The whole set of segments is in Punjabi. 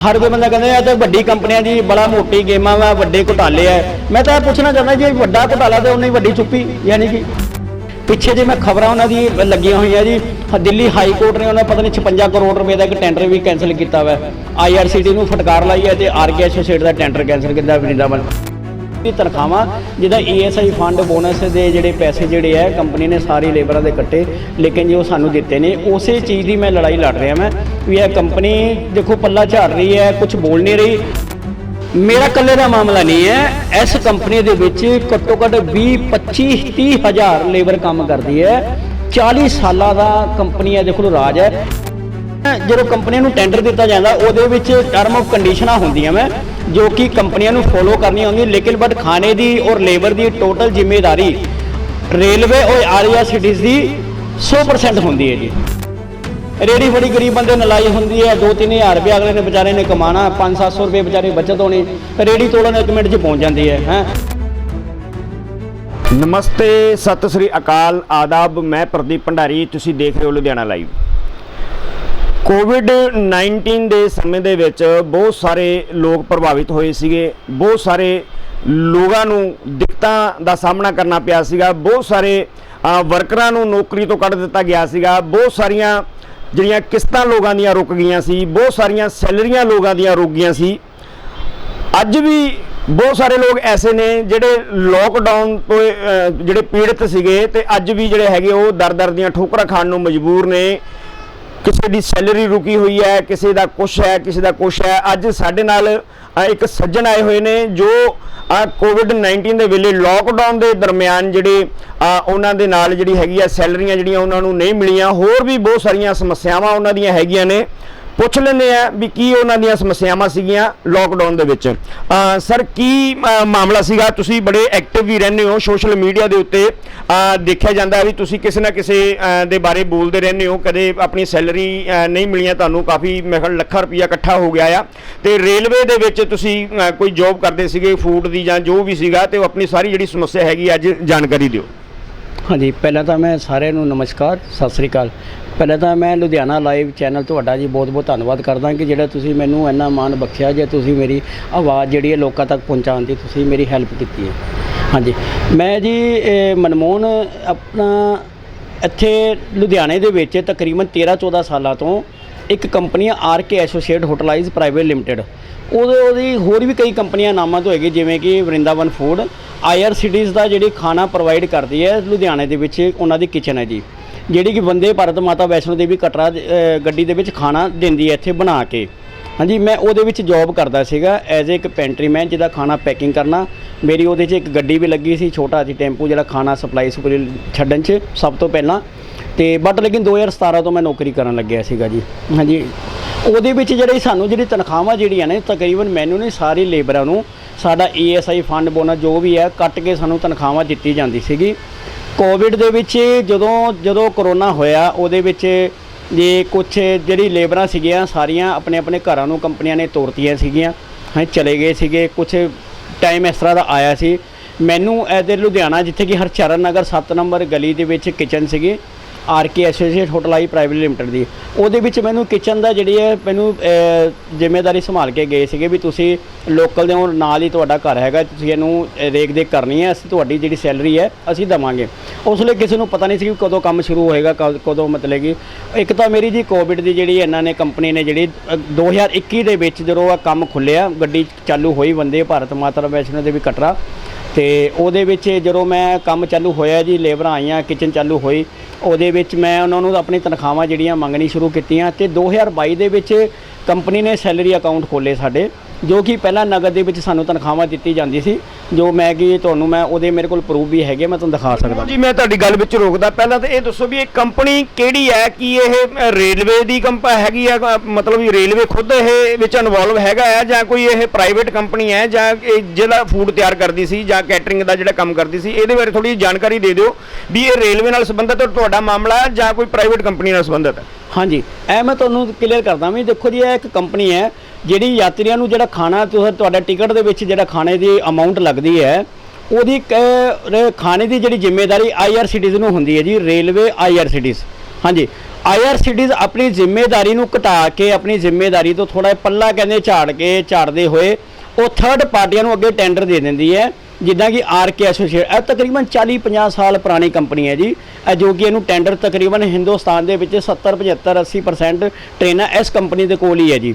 ਹਰ ਕੋਈ ਬੰਦਾ ਕਹਿੰਦਾ ਇਹ ਤਾਂ ਵੱਡੀ ਕੰਪਨੀਆਂ ਦੀ ਬੜਾ ਮੋਟੀ ਗੇਮਾਂ ਵਾ, ਵੱਡੇ ਘੁਟਾਲੇ ਆ। ਮੈਂ ਤਾਂ ਇਹ ਪੁੱਛਣਾ ਚਾਹੁੰਦਾ ਜੀ, ਵੱਡਾ ਘੁਟਾਲਾ ਤੇ ਉਹਨੇ ਵੱਡੀ ਚੁੱਪੀ, ਯਾਨੀ ਕਿ ਪਿੱਛੇ ਜੇ ਮੈਂ ਖਬਰਾਂ ਉਹਨਾਂ ਦੀ ਲੱਗੀਆਂ ਹੋਈਆਂ ਜੀ ਦਿੱਲੀ ਹਾਈ ਕੋਰਟ ਨੇ ਉਹਨਾਂ ਪਤਾ ਨਹੀਂ 56 ਕਰੋੜ ਰੁਪਏ ਦਾ ਇੱਕ ਟੈਂਡਰ ਵੀ ਕੈਨਸਲ ਕੀਤਾ ਵਾ। ਆਈਆਰਸੀਟੀ ਨੂੰ ਫਟਕਾਰ ਲਾਈ ਹੈ ਤੇ ਆਰਕੇ ਐਸੋਸੀਏਟ ਦਾ ਟੈਂਡਰ ਕੈਨਸਲ ਕੀਤਾ ਵਰਿੰਦਾਵਨ ਦੀ ਤਨਖਾਹਾਂ ਜਿਹਦਾ ਈਐਸਆਈ ਫੰਡ ਬੋਨਸ ਦੇ ਜਿਹੜੇ ਪੈਸੇ ਜਿਹੜੇ ਆ ਕੰਪਨੀ ਨੇ ਸਾਰੀ ਲੇਬਰਾਂ ਦੇ ਕੱਟੇ, ਲੇਕਿਨ ਜੋ ਸਾਨੂੰ ਦਿੱਤੇ ਨੇ, ਉਸੇ ਚੀਜ਼ ਦੀ ਮੈਂ ਲੜਾਈ ਲੜ ਰਿਹਾ ਮੈਂ ਵੀ ਇਹ ਕੰਪਨੀ ਦੇਖੋ ਪੱਲਾ ਝਾੜ ਰਹੀ ਹੈ ਕੁਝ ਬੋਲ ਨਹੀਂ ਰਹੀ। ਮੇਰਾ ਇਕੱਲੇ ਦਾ ਮਾਮਲਾ ਨਹੀਂ ਹੈ, ਇਸ ਕੰਪਨੀ ਦੇ ਵਿੱਚ ਘੱਟੋ ਘੱਟ 20 25 30 ਹਜ਼ਾਰ ਲੇਬਰ ਕੰਮ ਕਰਦੀ ਹੈ। 40 ਸਾਲਾਂ ਦਾ ਕੰਪਨੀ ਹੈ, ਦੇਖੋ ਰਾਜ ਹੈ। ਜਦੋਂ ਕੰਪਨੀ ਨੂੰ ਟੈਂਡਰ ਦਿੱਤਾ ਜਾਂਦਾ, ਉਹਦੇ ਵਿੱਚ ਟਰਮ ਆਫ ਕੰਡੀਸ਼ਨਾਂ ਹੁੰਦੀਆਂ ਮੈਂ ਜੋ ਕਿ ਕੰਪਨੀਆਂ ਨੂੰ ਫੋਲੋ ਕਰਨੀਆਂ ਹੁੰਦੀਆਂ, ਲੇਕਿਨ ਬਟ ਖਾਣੇ ਦੀ ਔਰ ਲੇਬਰ ਦੀ ਟੋਟਲ ਜ਼ਿੰਮੇਵਾਰੀ ਰੇਲਵੇ ਔਰ ਆਰੀਆ ਸਿਟੀਜ਼ ਦੀ 100% ਹੁੰਦੀ ਹੈ ਜੀ। ਰੇੜੀ ਬੜੀ ਗਰੀਬ ਬੰਦੇ ਨੂੰ ਲਾਈ ਹੁੰਦੀ ਹੈ 2-3000 ਰੁਪਏ ਅਗਲੇ ਨੇ ਵਿਚਾਰੇ ਨੇ ਕਮਾਣਾ 5-700 ਰੁਪਏ ਵਿਚਾਰੇ ਬਚਤ ਹੋਣੀ, ਰੇੜੀ ਤੋੜਨ ਇੱਕ ਮਿੰਟ 'ਚ ਪਹੁੰਚ ਜਾਂਦੀ ਹੈ ਹੈ। ਨਮਸਤੇ, ਸਤਿ ਸ੍ਰੀ ਅਕਾਲ, ਆਦਾਬ, ਮੈਂ ਪ੍ਰਦੀਪ ਭੰਡਾਰੀ, ਤੁਸੀਂ ਦੇਖ ਰਹੇ ਹੋ ਲੁਧਿਆਣਾ ਲਾਈਵ ਕੋਵਿਡ 19 ਦੇ ਸਮੇਂ ਦੇ ਵਿੱਚ ਬਹੁਤ ਸਾਰੇ ਲੋਕ ਪ੍ਰਭਾਵਿਤ ਹੋਏ ਸੀਗੇ। ਬਹੁਤ ਸਾਰੇ ਲੋਕਾਂ ਨੂੰ ਦਿੱਕਤਾਂ ਦਾ ਸਾਹਮਣਾ ਕਰਨਾ ਪਿਆ ਸੀਗਾ। ਬਹੁਤ ਸਾਰੇ ਵਰਕਰਾਂ ਨੂੰ ਨੌਕਰੀ ਤੋਂ ਕੱਢ ਦਿੱਤਾ ਗਿਆ ਸੀਗਾ। ਬਹੁਤ ਸਾਰੀਆਂ ਜਿਹੜੀਆਂ ਕਿਸ਼ਤਾਂ ਲੋਕਾਂ ਦੀਆਂ ਰੁਕ ਗਈਆਂ ਸੀ। ਬਹੁਤ ਸਾਰੀਆਂ ਸੈਲਰੀਆਂ ਲੋਕਾਂ ਦੀਆਂ ਰੁਕ ਗਈਆਂ ਸੀ। ਅੱਜ ਵੀ ਬਹੁਤ ਸਾਰੇ ਲੋਕ ਐਸੇ ਨੇ ਜਿਹੜੇ ਲੋਕਡਾਊਨ ਤੋਂ ਜਿਹੜੇ ਪੀੜਤ ਸੀਗੇ ਤੇ ਅੱਜ ਵੀ ਜਿਹੜੇ ਹੈਗੇ ਉਹ ਦਰ-ਦਰ ਦੀਆਂ ਠੋਕਰਾਂ ਖਾਣ ਨੂੰ ਮਜਬੂਰ ਨੇ। ਕਿਸੇ ਦੀ ਸੈਲਰੀ ਰੁਕੀ ਹੋਈ ਹੈ, ਕਿਸੇ ਦਾ ਕੁਛ ਹੈ, ਕਿਸੇ ਦਾ ਕੁਛ ਹੈ, ਅੱਜ ਸਾਡੇ ਨਾਲ ਇੱਕ ਸੱਜਣ ਆਏ ਹੋਏ ਨੇ ਜੋ ਕੋਵਿਡ 19 ਦੇ ਵੇਲੇ ਲੋਕਡਾਊਨ ਦੇ ਦਰਮਿਆਨ ਜਿਹੜੇ ਉਹਨਾਂ ਦੇ ਨਾਲ ਜਿਹੜੀ ਹੈਗੀ ਆ ਸੈਲਰੀਆਂ ਜਿਹੜੀਆਂ ਉਹਨਾਂ ਨੂੰ ਨਹੀਂ ਮਿਲੀਆਂ, ਹੋਰ ਵੀ ਬਹੁਤ ਸਾਰੀਆਂ ਸਮੱਸਿਆਵਾਂ ਉਹਨਾਂ ਦੀਆਂ ਹੈਗੀਆਂ ਨੇ। ਪੁੱਛ ਲੈਂਦੇ ਆ ਵੀ ਕੀ ਉਹਨਾਂ ਦੀਆਂ ਸਮੱਸਿਆਵਾਂ ਸੀਗੀਆਂ ਲੋਕਡਾਊਨ ਦੇ ਵਿੱਚ। ਸਰ, ਕੀ ਮਾਮਲਾ ਸੀਗਾ? ਤੁਸੀਂ ਬੜੇ ਐਕਟਿਵ ਵੀ ਰਹਿੰਦੇ ਹੋ ਸੋਸ਼ਲ ਮੀਡੀਆ ਦੇ ਉੱਤੇ। ਦੇਖਿਆ ਜਾਂਦਾ ਵੀ ਤੁਸੀਂ ਕਿਸੇ ਨਾ ਕਿਸੇ ਦੇ ਬਾਰੇ ਬੋਲਦੇ ਰਹਿੰਦੇ ਹੋ। ਕਦੇ ਆਪਣੀ ਸੈਲਰੀ ਨਹੀਂ ਮਿਲੀਆਂ ਤੁਹਾਨੂੰ, ਕਾਫੀ ਮੈਂ ਕਿਹਾ ਲੱਖਾਂ ਰੁਪਈਆ ਇਕੱਠਾ ਹੋ ਗਿਆ ਆ। ਤੇ ਰੇਲਵੇ ਦੇ ਵਿੱਚ ਤੁਸੀਂ ਕੋਈ ਜੌਬ ਕਰਦੇ ਸੀਗੇ ਫੂਡ ਦੀ ਜਾਂ ਜੋ ਵੀ ਸੀਗਾ, ਤੇ ਉਹ ਆਪਣੀ ਸਾਰੀ ਜਿਹੜੀ ਸਮੱਸਿਆ ਹੈਗੀ, ਅੱਜ ਜਾਣਕਾਰੀ ਦਿਓ। ਹਾਂਜੀ, ਪਹਿਲਾਂ ਤਾਂ ਮੈਂ ਸਾਰਿਆਂ ਨੂੰ ਨਮਸਕਾਰ, ਸਤਿ ਸ੍ਰੀ ਅਕਾਲ। ਪਹਿਲਾਂ ਤਾਂ ਮੈਂ ਲੁਧਿਆਣਾ ਲਾਈਵ ਚੈਨਲ ਤੁਹਾਡਾ ਜੀ ਬਹੁਤ-ਬਹੁਤ ਧੰਨਵਾਦ ਕਰਦਾ ਕਿ ਜਿਹੜਾ ਤੁਸੀਂ ਮੈਨੂੰ ਇੰਨਾ ਮਾਣ ਬਖਸ਼ਿਆ ਜੇ ਤੁਸੀਂ ਮੇਰੀ ਆਵਾਜ਼ ਜਿਹੜੀ ਹੈ ਲੋਕਾਂ ਤੱਕ ਪਹੁੰਚਾਉਣ ਦੀ ਤੁਸੀਂ ਮੇਰੀ ਹੈਲਪ ਕੀਤੀ ਹੈ। ਹਾਂਜੀ, ਮੈਂ ਜੀ ਮਨਮੋਹਨ ਆਪਣਾ ਇੱਥੇ ਲੁਧਿਆਣੇ ਦੇ ਵਿੱਚ ਤਕਰੀਬਨ 13-14 ਸਾਲਾਂ ਤੋਂ ਇੱਕ company R K associate hoteliers private limited. ਉਹਦੇ ਉਹਦੀ ਹੋਰ ਵੀ ਕਈ ਕੰਪਨੀਆਂ ਨਾਮਾਂ ਤੋਂ ਹੈਗੀ, ਜਿਵੇਂ ਕਿ ਵਰਿੰਦਾਵਨ ਫੂਡ ਆਈਆਰ ਸਿਟੀਜ਼ ਦਾ ਜਿਹੜੀ ਖਾਣਾ ਪ੍ਰੋਵਾਈਡ ਕਰਦੀ ਹੈ ਲੁਧਿਆਣੇ ਦੇ ਵਿੱਚ, ਉਹਨਾਂ ਦੀ ਕਿਚਨ ਹੈ ਜੀ। ਜਿਹੜੀ ਕਿ ਵੰਦੇ ਭਾਰਤ ਮਾਤਾ ਵੈਸ਼ਨੋ ਦੇਵੀ ਕਟਰਾ ਗੱਡੀ ਦੇ ਵਿੱਚ ਖਾਣਾ ਦਿੰਦੀ ਹੈ ਇੱਥੇ ਬਣਾ ਕੇ। ਹਾਂਜੀ, ਮੈਂ ਉਹਦੇ ਵਿੱਚ ਜੌਬ ਕਰਦਾ ਸੀਗਾ ਐਜ਼ ਇੱਕ ਪੈਂਟਰੀਮੈਨ ਜਿਹਦਾ ਖਾਣਾ ਪੈਕਿੰਗ ਕਰਨਾ। ਮੇਰੀ ਉਹਦੇ 'ਚ ਇੱਕ ਗੱਡੀ ਵੀ ਲੱਗੀ ਸੀ, ਛੋਟਾ ਜਿਹੀ ਟੈਂਪੂ ਜਿਹੜਾ ਖਾਣਾ ਸਪਲਾਈ ਸਪਲਾਈ ਛੱਡਣ 'ਚ ਸਭ ਤੋਂ ਪਹਿਲਾਂ। ਤੇ ਬਟ ਲੇਕਿਨ 2017 ਤੋਂ ਮੈਂ ਨੌਕਰੀ ਕਰਨ ਲੱਗਿਆ ਸੀਗਾ ਜੀ। ਹਾਂਜੀ। ਉਹਦੇ ਵਿੱਚ ਜਿਹੜੀ ਸਾਨੂੰ ਜਿਹੜੀ ਤਨਖਾਹਾਂ ਜਿਹੜੀਆਂ ਨੇ, ਤਕਰੀਬਨ ਮੈਨੂੰ ਨਹੀਂ, ਸਾਰੀ ਲੇਬਰਾਂ ਨੂੰ ਸਾਡਾ ਈਐਸਆਈ ਫੰਡ ਬੋਨਸ ਜੋ ਵੀ ਹੈ, ਕੱਟ ਕੇ ਸਾਨੂੰ ਤਨਖਾਹਾਂ ਦਿੱਤੀ ਜਾਂਦੀ ਸੀਗੀ। ਕੋਵਿਡ ਦੇ ਵਿੱਚ ਜਦੋਂ ਜਦੋਂ ਕਰੋਨਾ ਹੋਇਆ, ਉਹਦੇ ਵਿੱਚ ਜੇ ਕੁਝ ਜਿਹੜੀ ਲੇਬਰਾਂ ਸੀਗੀਆਂ, ਸਾਰੀਆਂ ਆਪਣੇ ਆਪਣੇ ਘਰਾਂ ਨੂੰ ਕੰਪਨੀਆਂ ਨੇ ਤੋਰਤੀਆਂ ਸੀਗੀਆਂ, ਹਾਂ, ਚਲੇ ਗਏ ਸੀਗੇ। ਕੁਝ ਟਾਈਮ ਇਸ ਤਰ੍ਹਾਂ ਦਾ ਆਇਆ ਸੀ। ਮੈਨੂੰ ਇਹਦੇ ਲੁਧਿਆਣਾ, ਜਿੱਥੇ ਕਿ ਹਰਚਰਨ ਨਗਰ 7 ਨੰਬਰ ਗਲੀ ਦੇ ਵਿੱਚ ਕਿਚਨ ਸੀਗੀ R K associate hoteliers private limited ਦੀ। ਉਹਦੇ ਵਿੱਚ ਮੈਨੂੰ ਕਿਚਨ ਦਾ ਜਿਹੜੀ ਹੈ ਮੈਨੂੰ ਜ਼ਿੰਮੇਵਾਰੀ ਸੰਭਾਲ ਕੇ ਗਏ ਸੀਗੇ ਵੀ ਤੁਸੀਂ ਲੋਕਲ ਦੇ ਹੋ ਨਾਲ ਹੀ ਤੁਹਾਡਾ ਘਰ ਹੈਗਾ ਤੁਸੀਂ ਇਹਨੂੰ ਅਹ, ਦੇਖ ਦੇਖ ਕਰਨੀ ਹੈ ਅਸੀਂ ਤੁਹਾਡੀ ਜਿਹੜੀ ਸੈਲਰੀ ਹੈ ਅਸੀਂ ਦਵਾਂਗੇ। ਉਸ ਲਈ ਕਿਸੇ ਨੂੰ ਪਤਾ ਨਹੀਂ ਸੀ ਕਿ ਕਦੋਂ ਕੰਮ ਸ਼ੁਰੂ ਹੋਏਗਾ ਕਦ- ਕਦੋਂ ਮਤਲਬ ਕਿ ਇੱਕ ਤਾਂ ਮੇਰੀ ਜੀ ਕੋਵਿਡ ਦੀ ਜਿਹੜੀ ਇਹਨਾਂ ਨੇ ਕੰਪਨੀ ਨੇ ਜਿਹੜੀ ਅਹ, 2021 ਦੇ ਵਿੱਚ ਜਦੋਂ ਆ ਕੰਮ ਖੁੱਲਿਆ ਗੱਡੀ ਚਾਲੂ ਹੋਈ ਵੰਦੇ ਭਾਰਤ ਮਾਤਾ ਵੈਸ਼ਨੋ ਦੇਵੀ ਕਟਰਾ ਤੇ ਉਹਦੇ ਵਿੱਚ ਜਦੋਂ ਮੈਂ ਕੰਮ ਚਾਲੂ ਹੋਇਆ ਜੀ, ਲੇਬਰਾਂ ਆਈਆਂ ਕਿਚਨ ਚਾਲੂ ਹੋਈ, ਉਹਦੇ ਵਿੱਚ ਮੈਂ ਉਹਨਾਂ ਨੂੰ ਆਪਣੀ ਤਨਖਾਹਾਂ ਜਿਹੜੀਆਂ ਮੰਗਣੀ ਸ਼ੁਰੂ ਕੀਤੀਆਂ ਤੇ 2022 ਦੇ ਵਿੱਚ ਕੰਪਨੀ ਨੇ ਸੈਲਰੀ ਅਕਾਊਂਟ ਖੋਲੇ ਸਾਡੇ। ਜੋ ਕਿ ਪਹਿਲਾਂ ਨਗਦ ਦੇ ਵਿੱਚ ਸਾਨੂੰ ਤਨਖਾਹਾਂ ਦਿੱਤੀ ਜਾਂਦੀ ਸੀ ਜੋ ਮੈਂ ਕਿ ਤੁਹਾਨੂੰ ਮੈਂ ਉਹਦੇ ਮੇਰੇ ਕੋਲ ਪ੍ਰੂਫ ਵੀ ਹੈਗੇ ਮੈਂ ਤੁਹਾਨੂੰ ਦਿਖਾ ਸਕਦਾ। ਜੀ ਮੈਂ ਤੁਹਾਡੀ ਗੱਲ ਵਿੱਚ ਰੋਕਦਾ ਪਹਿਲਾਂ ਤਾਂ ਇਹ ਦੱਸੋ ਵੀ ਇਹ ਕੰਪਨੀ ਕਿਹੜੀ ਹੈ? ਕੀ ਇਹ ਰੇਲਵੇ ਦੀ ਕੰਪਨੀ ਹੈਗੀ ਆ ਮਤਲਬ ਵੀ ਰੇਲਵੇ ਖੁਦ ਇਹ ਵਿੱਚ ਇਨਵੋਲਵ ਹੈਗਾ ਹੈ ਜਾਂ ਕੋਈ ਇਹ ਪ੍ਰਾਈਵੇਟ ਕੰਪਨੀ ਹੈ ਜਾਂ ਇਹ ਜਿਹੜਾ ਫੂਡ ਤਿਆਰ ਕਰਦੀ ਸੀ ਜਾਂ ਕੈਟਰਿੰਗ ਦਾ ਜਿਹੜਾ ਕੰਮ ਕਰਦੀ ਸੀ ਇਹਦੇ ਬਾਰੇ ਥੋੜੀ ਜਾਣਕਾਰੀ ਦੇ ਦਿਓ ਵੀ ਇਹ ਰੇਲਵੇ ਨਾਲ ਸੰਬੰਧਿਤ ਤੁਹਾਡਾ ਮਾਮਲਾ ਹੈ ਜਾਂ ਕੋਈ ਪ੍ਰਾਈਵੇਟ ਕੰਪਨੀ ਨਾਲ ਸੰਬੰਧਿਤ ਹੈ? ਹਾਂਜੀ ਇਹ ਮੈਂ ਤੁਹਾਨੂੰ ਕਲੀਅਰ ਕਰਦਾ ਵੀ ਦੇਖੋ ਜੀ ਇਹ ਇੱਕ ਕੰਪਨੀ ਹੈ ਜਿਹੜੀ ਯਾਤਰੀਆਂ ਨੂੰ ਜਿਹੜਾ ਖਾਣਾ ਤੁਹਾ- ਤੁਹਾਡਾ ਟਿਕਟ ਦੇ ਵਿੱਚ ਜਿਹੜਾ ਖਾਣੇ ਦੀ ਅਮਾਉਂਟ ਲੱਗਦੀ ਹੈ, ਉਹਦੀ ਕ- ਖਾਣੇ ਦੀ ਜਿਹੜੀ ਜ਼ਿੰਮੇਵਾਰੀ ਆਈਆਰਸੀਟੀਜ਼ ਨੂੰ ਹੁੰਦੀ ਹੈ ਜੀ, ਰੇਲਵੇ ਆਈਆਰਸੀਟੀਜ਼ ਹਾਂਜੀ ਆਈਆਰਸੀਟੀਜ਼ ਆਪਣੀ ਜ਼ਿੰਮੇਵਾਰੀ ਨੂੰ ਘਟਾ ਕੇ, ਆਪਣੀ ਜ਼ਿੰਮੇਵਾਰੀ ਤੋਂ ਥੋੜਾ ਪੱਲਾ ਕਹਿੰਦੇ ਝਾੜ ਕੇ, ਝਾੜਦੇ ਹੋਏ, ਉਹ ਥਰਡ ਪਾਰਟੀਆਂ ਨੂੰ ਅੱਗੇ ਟੈਂਡਰ ਦੇ ਦਿੰਦੀ ਹੈ। ਜਿੱਦਾਂ ਕਿ ਆਰਕੇ ਐਸੋਸੀਏਟ ਇਹ ਤਕਰੀਬਨ 40 50 ਸਾਲ ਪੁਰਾਣੀ ਕੰਪਨੀ ਹੈ ਜੀ। ਇਹ ਜੋ ਕਿ ਇਹਨੂੰ ਟੈਂਡਰ ਤਕਰੀਬਨ ਹਿੰਦੁਸਤਾਨ ਦੇ ਵਿੱਚ 70 75 80% ਟ੍ਰੇਨਾਂ ਇਸ ਕੰਪਨੀ ਦੇ ਕੋਲ ਹੀ ਹੈ ਜੀ।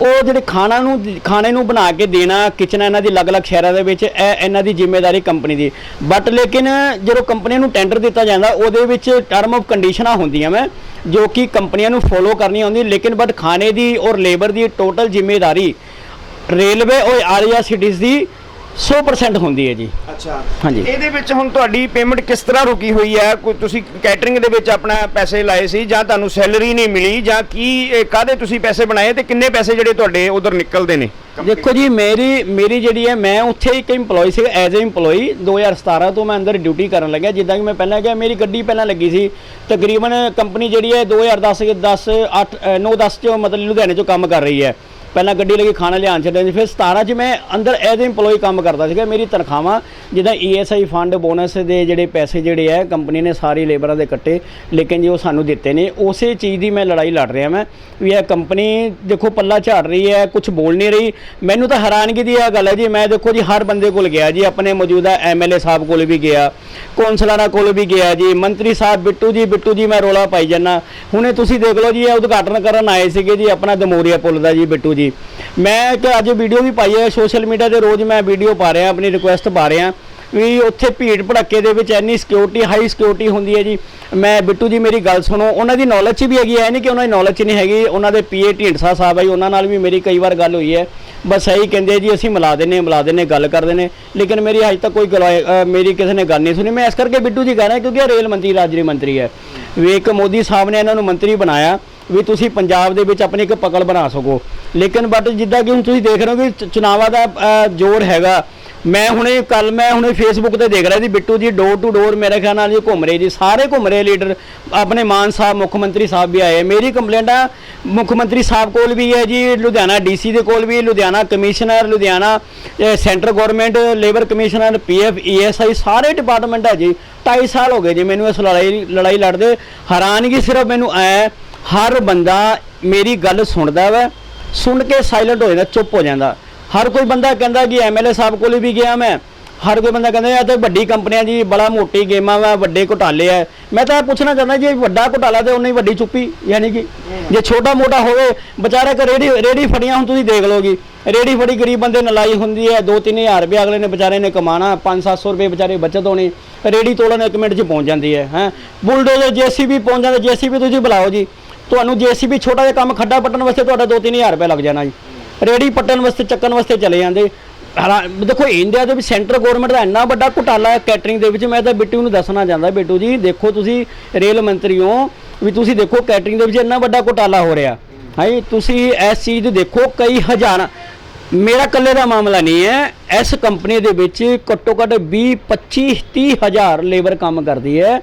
ਉਹ ਜਿਹੜੇ ਖਾਣਾ ਨੂੰ, ਖਾਣੇ ਨੂੰ ਬਣਾ ਕੇ ਦੇਣਾ ਕਿਚਨ ਇਹਨਾਂ ਦੀ ਅਲੱਗ-ਅਲੱਗ ਸ਼ਹਿਰਾਂ ਦੇ ਵਿੱਚ, ਇਹ ਇਹਨਾਂ ਦੀ ਜ਼ਿੰਮੇਵਾਰੀ ਕੰਪਨੀ ਦੀ। ਬਟ ਲੇਕਿਨ ਜਦੋਂ ਕੰਪਨੀ ਨੂੰ ਟੈਂਡਰ ਦਿੱਤਾ ਜਾਂਦਾ, ਉਹਦੇ ਵਿੱਚ ਟਰਮ ਆਫ ਕੰਡੀਸ਼ਨਾਂ ਹੁੰਦੀਆਂ ਮੈਂ ਜੋ ਕਿ ਕੰਪਨੀਆਂ ਨੂੰ ਫੋਲੋ ਕਰਨੀ ਹੁੰਦੀ ਲੇਕਿਨ ਬਟ ਖਾਣੇ ਦੀ ਔਰ ਲੇਬਰ ਦੀ ਟੋਟਲ ਜ਼ਿੰਮੇਵਾਰੀ ਰੇਲਵੇ ਔਰ ਆਰੀਆ ਸਿਟੀਜ਼ ਦੀ 100% ਹੁੰਦੀ ਹੈ ਜੀ। ਅੱਛਾ। ਹਾਂਜੀ। ਇਹਦੇ ਵਿੱਚ ਹੁਣ ਤੁਹਾਡੀ ਪੇਮੈਂਟ ਕਿਸ ਤਰ੍ਹਾਂ ਰੁਕੀ ਹੋਈ ਹੈ? ਕੋਈ ਤੁਸੀਂ ਕੈਟਰਿੰਗ ਦੇ ਵਿੱਚ ਆਪਣਾ ਪੈਸੇ ਲਾਏ ਸੀ ਜਾਂ ਤੁਹਾਨੂੰ ਸੈਲਰੀ ਨਹੀਂ ਮਿਲੀ ਜਾਂ ਕੀ ਕਾਹਦੇ ਤੁਸੀਂ ਪੈਸੇ ਬਣਾਏ ਤੇ ਕਿੰਨੇ ਪੈਸੇ ਜਿਹੜੇ ਤੁਹਾਡੇ ਉਧਰ ਨਿਕਲਦੇ ਨੇ? ਦੇਖੋ ਜੀ ਮੇਰੀ ਮੇਰੀ ਜਿਹੜੀ ਹੈ ਮੈਂ ਉੱਥੇ ਇੱਕ EMPLOYE ਸੀ ਐਜ਼ ਅ EMPLOYE 2017 ਤੋਂ ਮੈਂ ਅੰਦਰ ਡਿਊਟੀ ਕਰਨ ਲੱਗਿਆ। ਜਿੱਦਾਂ ਕਿ ਮੈਂ ਪਹਿਲਾਂ ਕਿਹਾ ਮੇਰੀ ਗੱਡੀ ਪਹਿਲਾਂ ਲੱਗੀ ਸੀ। ਤਕਰੀਬਨ ਕੰਪਨੀ ਜਿਹੜੀ ਹੈ 2010 10 8 9 10 ਚ ਮਤਲਬ ਲੁਧਿਆਣੇ ਚੋਂ ਕੰਮ ਕਰ ਰਹੀ ਹੈ। ਪਹਿਲਾਂ ਗੱਡੀ ਲੱਗੀ, ਖਾਣਾ ਲਿਆਉਣ ਚੱਲਿਆ ਸੀ। ਫਿਰ 17 ਚ ਮੈਂ ਅੰਦਰ ਐਜ਼ ਅ EMPLOYE ਕੰਮ ਕਰਦਾ ਸੀਗਾ। ਮੇਰੀ ਤਨਖਾਹਾਂ, ਜਿੱਦਾਂ ESI ਫੰਡ ਬੋਨਸ ਦੇ ਜਿਹੜੇ ਪੈਸੇ ਜਿਹੜੇ ਹੈ ਕੰਪਨੀ ਨੇ ਸਾਰੀ ਲੇਬਰਾਂ ਦੇ ਕੱਟੇ, ਲੇਕਿਨ ਜੀ ਉਹ ਸਾਨੂੰ ਦਿੱਤੇ ਨੇ, ਉਸੇ ਚੀਜ਼ ਦੀ ਮੈਂ ਲੜਾਈ ਲੜ ਰਿਹਾ ਮੈਂ। ਵੀ ਇਹ ਕੰਪਨੀ ਦੇਖੋ ਪੱਲਾ ਝਾੜ ਰਹੀ ਹੈ ਕੁਝ ਬੋਲ ਨਹੀਂ ਰਹੀ। ਮੈਨੂੰ ਤਾਂ ਹੈਰਾਨਗੀ ਦੀ ਇਹ ਗੱਲ ਹੈ ਜੀ। ਮੈਂ ਦੇਖੋ ਜੀ, ਹਰ ਬੰਦੇ ਕੋਲ ਗਿਆ ਜੀ। ਆਪਣੇ ਮੌਜੂਦਾ ਐਮਐਲਏ ਸਾਹਿਬ ਕੋਲ ਵੀ ਗਿਆ, ਕੌਂਸਲਰਾਂ ਕੋਲ ਵੀ ਗਿਆ ਜੀ। ਮੰਤਰੀ ਸਾਹਿਬ ਬਿੱਟੂ ਜੀ ਬਿੱਟੂ ਜੀ, ਮੈਂ ਰੋਲਾ ਪਾਈ ਜੰਨਾ ਹੁਣੇ ਤੁਸੀਂ ਦੇਖ ਲਓ ਜੀ, ਇਹ ਉਦਘਾਟਨ ਕਰਨ ਆਏ ਸੀਗੇ ਜੀ, ਆਪਣਾ ਦਮੋਰੀਆ ਪੁਲ ਦਾ ਜੀ, ਬਿੱਟੂ ਜੀ ਮੈਂ ਕਿ ਅੱਜ ਵੀਡੀਓ ਵੀ ਪਾਈ ਹੈ ਸੋਸ਼ਲ ਮੀਡੀਆ ਤੇ ਰੋਜ਼ ਮੈਂ ਵੀਡੀਓ ਪਾ ਰਿਹਾ ਆਪਣੀ ਰਿਕੁਐਸਟ ਪਾ ਰਿਹਾ ਵੀ ਉੱਥੇ ਭੀੜ ਭੜੱਕੇ ਦੇ ਵਿੱਚ ਇੰਨੀ ਸਿਕਿਉਰਿਟੀ ਹਾਈ ਸਿਕਿਉਰਿਟੀ ਹੁੰਦੀ ਹੈ ਜੀ। ਮੈਂ ਬਿੱਟੂ ਜੀ ਮੇਰੀ ਗੱਲ ਸੁਣੋ ਉਹਨਾਂ ਦੀ ਨੌਲੇਜ 'ਚ ਵੀ ਹੈਗੀ ਹੈ ਨਹੀਂ ਕਿ ਉਹਨਾਂ ਦੀ ਨੌਲੇਜ 'ਚ ਨਹੀਂ ਹੈਗੀ ਉਹਨਾਂ ਦੇ ਪੀਏ ਢੀਂਡਸਾ ਸਾਹਿਬ ਹੈ ਜੀ, ਉਹਨਾਂ ਨਾਲ ਵੀ ਮੇਰੀ ਕਈ ਵਾਰ ਗੱਲ ਹੋਈ ਹੈ। ਬਸ ਇਹੀ ਕਹਿੰਦੇ ਜੀ ਅਸੀਂ ਮਿਲਾ ਦਿੰਨੇ ਮਿਲਾ ਦਿੰਨੇ ਗੱਲ ਕਰਦੇ ਨੇ ਲੇਕਿਨ ਮੇਰੀ ਅੱਜ ਤੱਕ ਕੋਈ ਗੱਲ ਮੇਰੀ ਕਿਸੇ ਨੇ ਗੱਲ ਨਹੀਂ ਸੁਣੀ। ਮੈਂ ਇਸ ਕਰਕੇ ਬਿੱਟੂ ਜੀ ਕਹਿ ਰਿਹਾ ਕਿਉਂਕਿ ਇਹ ਰੇਲ ਮੰਤਰੀ ਰਾਜਰੀ ਮੰਤਰੀ ਹੈ। ਵੀ ਇੱਕ ਮੋਦੀ ਸਾਹਿਬ ਨੇ ਇਹਨਾਂ ਨੂੰ ਮੰਤਰੀ ਬਣਾਇਆ। ਵੀ ਤੁਸੀਂ ਪੰਜਾਬ ਦੇ ਵਿੱਚ ਆਪਣੀ ਇੱਕ ਪਕੜ ਬਣਾ ਸਕੋ। ਲੇਕਿਨ ਬਟ ਜਿੱਦਾਂ ਕਿ ਹੁਣ ਤੁਸੀਂ ਦੇਖ ਰਹੇ ਹੋ ਕਿ ਚੁਣਾਵਾਂ ਦਾ ਜ਼ੋਰ ਹੈਗਾ। ਮੈਂ ਹੁਣੇ ਕੱਲ ਮੈਂ ਹੁਣੇ ਫੇਸਬੁੱਕ ਤੇ ਦੇਖ ਰਿਹਾ ਸੀ ਬਿੱਟੂ ਜੀ ਡੋਰ ਟੂ ਡੋਰ ਮੇਰੇ ਖਿਆਲ ਨਾਲ ਜੀ ਘੁੰਮ ਰਹੇ ਜੀ। ਸਾਰੇ ਘੁੰਮ ਰਹੇ ਲੀਡਰ ਆਪਣੇ ਮਾਨ ਸਾਹਿਬ, ਮੁੱਖ ਮੰਤਰੀ ਸਾਹਿਬ ਵੀ ਆਏ ਮੇਰੀ ਕੰਪਲੇਂਟਾਂ ਮੁੱਖ ਮੰਤਰੀ ਸਾਹਿਬ ਕੋਲ ਵੀ ਹੈ ਜੀ, ਲੁਧਿਆਣਾ ਡੀਸੀ ਦੇ ਕੋਲ ਵੀ, Ludhiana commissioner Ludhiana centre government labour commissioner PF ESI ਸਾਰੇ ਡਿਪਾਰਟਮੈਂਟ ਹੈ ਜੀ। 2.5 ਸਾਲ ਹੋ ਗਏ ਜੀ ਮੈਨੂੰ ਇਸ ਲੜਾਈ ਲੜਾਈ ਲੜਦੇ। ਹੈਰਾਨਗੀ ਸਿਰਫ ਮੈਨੂੰ ਐ ਹਰ ਬੰਦਾ ਮੇਰੀ ਗੱਲ ਸੁਣਦਾ ਵਾ, ਸੁਣ ਕੇ ਸਾਇਲੈਂਟ ਹੋ ਜਾਂਦਾ, ਚੁੱਪ ਹੋ ਜਾਂਦਾ। ਹਰ ਕੋਈ ਬੰਦਾ ਕਹਿੰਦਾ ਕਿ ਐਮਐਲਏ ਸਾਹਿਬ ਕੋਲ ਵੀ ਗਿਆ ਮੈਂ। ਹਰ ਕੋਈ ਬੰਦਾ ਕਹਿੰਦਾ, ਇਹ ਤਾਂ ਵੱਡੀ ਕੰਪਨੀਆਂ ਜੀ, ਬੜਾ ਮੋਟੀ ਗੇਮਾਂ ਵਾ, ਵੱਡੇ ਘੁਟਾਲੇ ਆ। ਮੈਂ ਤਾਂ ਇਹ ਪੁੱਛਣਾ ਚਾਹੁੰਦਾ, ਜੇ ਵੱਡਾ ਘੁਟਾਲਾ ਤੇ ਉਨੀ ਵੱਡੀ ਚੁੱਪੀ, ਯਾਨੀ ਕਿ ਜੇ ਛੋਟਾ ਮੋਟਾ ਹੋਵੇ, ਵਿਚਾਰੇ ਕੋ ਰੇੜੀ ਰੇੜੀ ਫੜੀਆਂ ਹੁਣ ਤੁਸੀਂ ਦੇਖ ਲਓਗੀ ਰੇੜੀ ਫੜੀ ਗਰੀਬ ਬੰਦੇ ਨਲਾਈ ਹੁੰਦੀ ਹੈ 2-3000 ਰੁਪਏ ਅਗਲੇ ਨੇ ਵਿਚਾਰੇ ਨੇ ਕਮਾਣਾ 5-700 ਰੁਪਏ ਵਿਚਾਰੇ ਬਚਤ ਹੋਣੀ, ਰੇੜੀ ਤੋੜਨ ਇੱਕ ਮਿੰਟ 'ਚ ਪਹੁੰਚ ਜਾਂਦੀ ਹੈ ਹੈ। ਬੁਲਡੋਜ਼ਰ ਜੇਸੀਬੀ ਪਹੁੰਚ ਜਾਂਦਾ ਜੇਸੀਬੀ ਤੁਸੀਂ ਬੁਲਾਓ ਜੀ। ਤੁਹਾਨੂੰ ਜੇਸੀਬੀ ਛੋਟਾ ਜਿਹਾ ਕੰਮ ਖੱਡਾ ਪੱਟਣ ਵਾਸਤੇ ਤੁਹਾਡਾ 2-3000 ਰੁਪਏ ਲੱਗ ਜਾਣਾ ਜੀ। ਰੇੜੀ ਪੱਟਣ ਵਾਸਤੇ, ਚੱਕਣ ਵਾਸਤੇ ਚਲੇ ਜਾਂਦੇ। ਹਾਲਾ- ਦੇਖੋ ਇੰਡੀਆ ਦੇ ਵਿੱਚ ਸੈਂਟਰ ਗਵਰਨਮੈਂਟ ਦਾ ਇੰਨਾ ਵੱਡਾ ਘੁਟਾਲਾ ਹੈ ਕੈਟਰਿੰਗ ਦੇ ਵਿੱਚ, ਮੈਂ ਤਾਂ ਬਿੱਟੂ ਨੂੰ ਦੱਸਣਾ ਚਾਹੁੰਦਾ, ਬਿੱਟੂ ਜੀ, ਦੇਖੋ ਤੁਸੀਂ ਰੇਲ ਮੰਤਰੀ ਹੋ ਵੀ ਤੁਸੀਂ ਦੇਖੋ ਕੈਟਰਿੰਗ ਦੇ ਵਿੱਚ ਇੰਨਾ ਵੱਡਾ ਘੁਟਾਲਾ ਹੋ ਰਿਹਾ। ਹਾਂਜੀ ਤੁਸੀਂ ਇਸ ਚੀਜ਼ ਨੂੰ ਦੇਖੋ, ਕਈ ਹਜ਼ਾਰਾਂ, ਮੇਰਾ ਇਕੱਲੇ ਦਾ ਮਾਮਲਾ ਨਹੀਂ ਹੈ, ਇਸ ਕੰਪਨੀ ਦੇ ਵਿੱਚ ਘੱਟੋ ਘੱਟ 20 25 30 ਹਜ਼ਾਰ ਲੇਬਰ ਕੰਮ ਕਰਦੀ ਹੈ।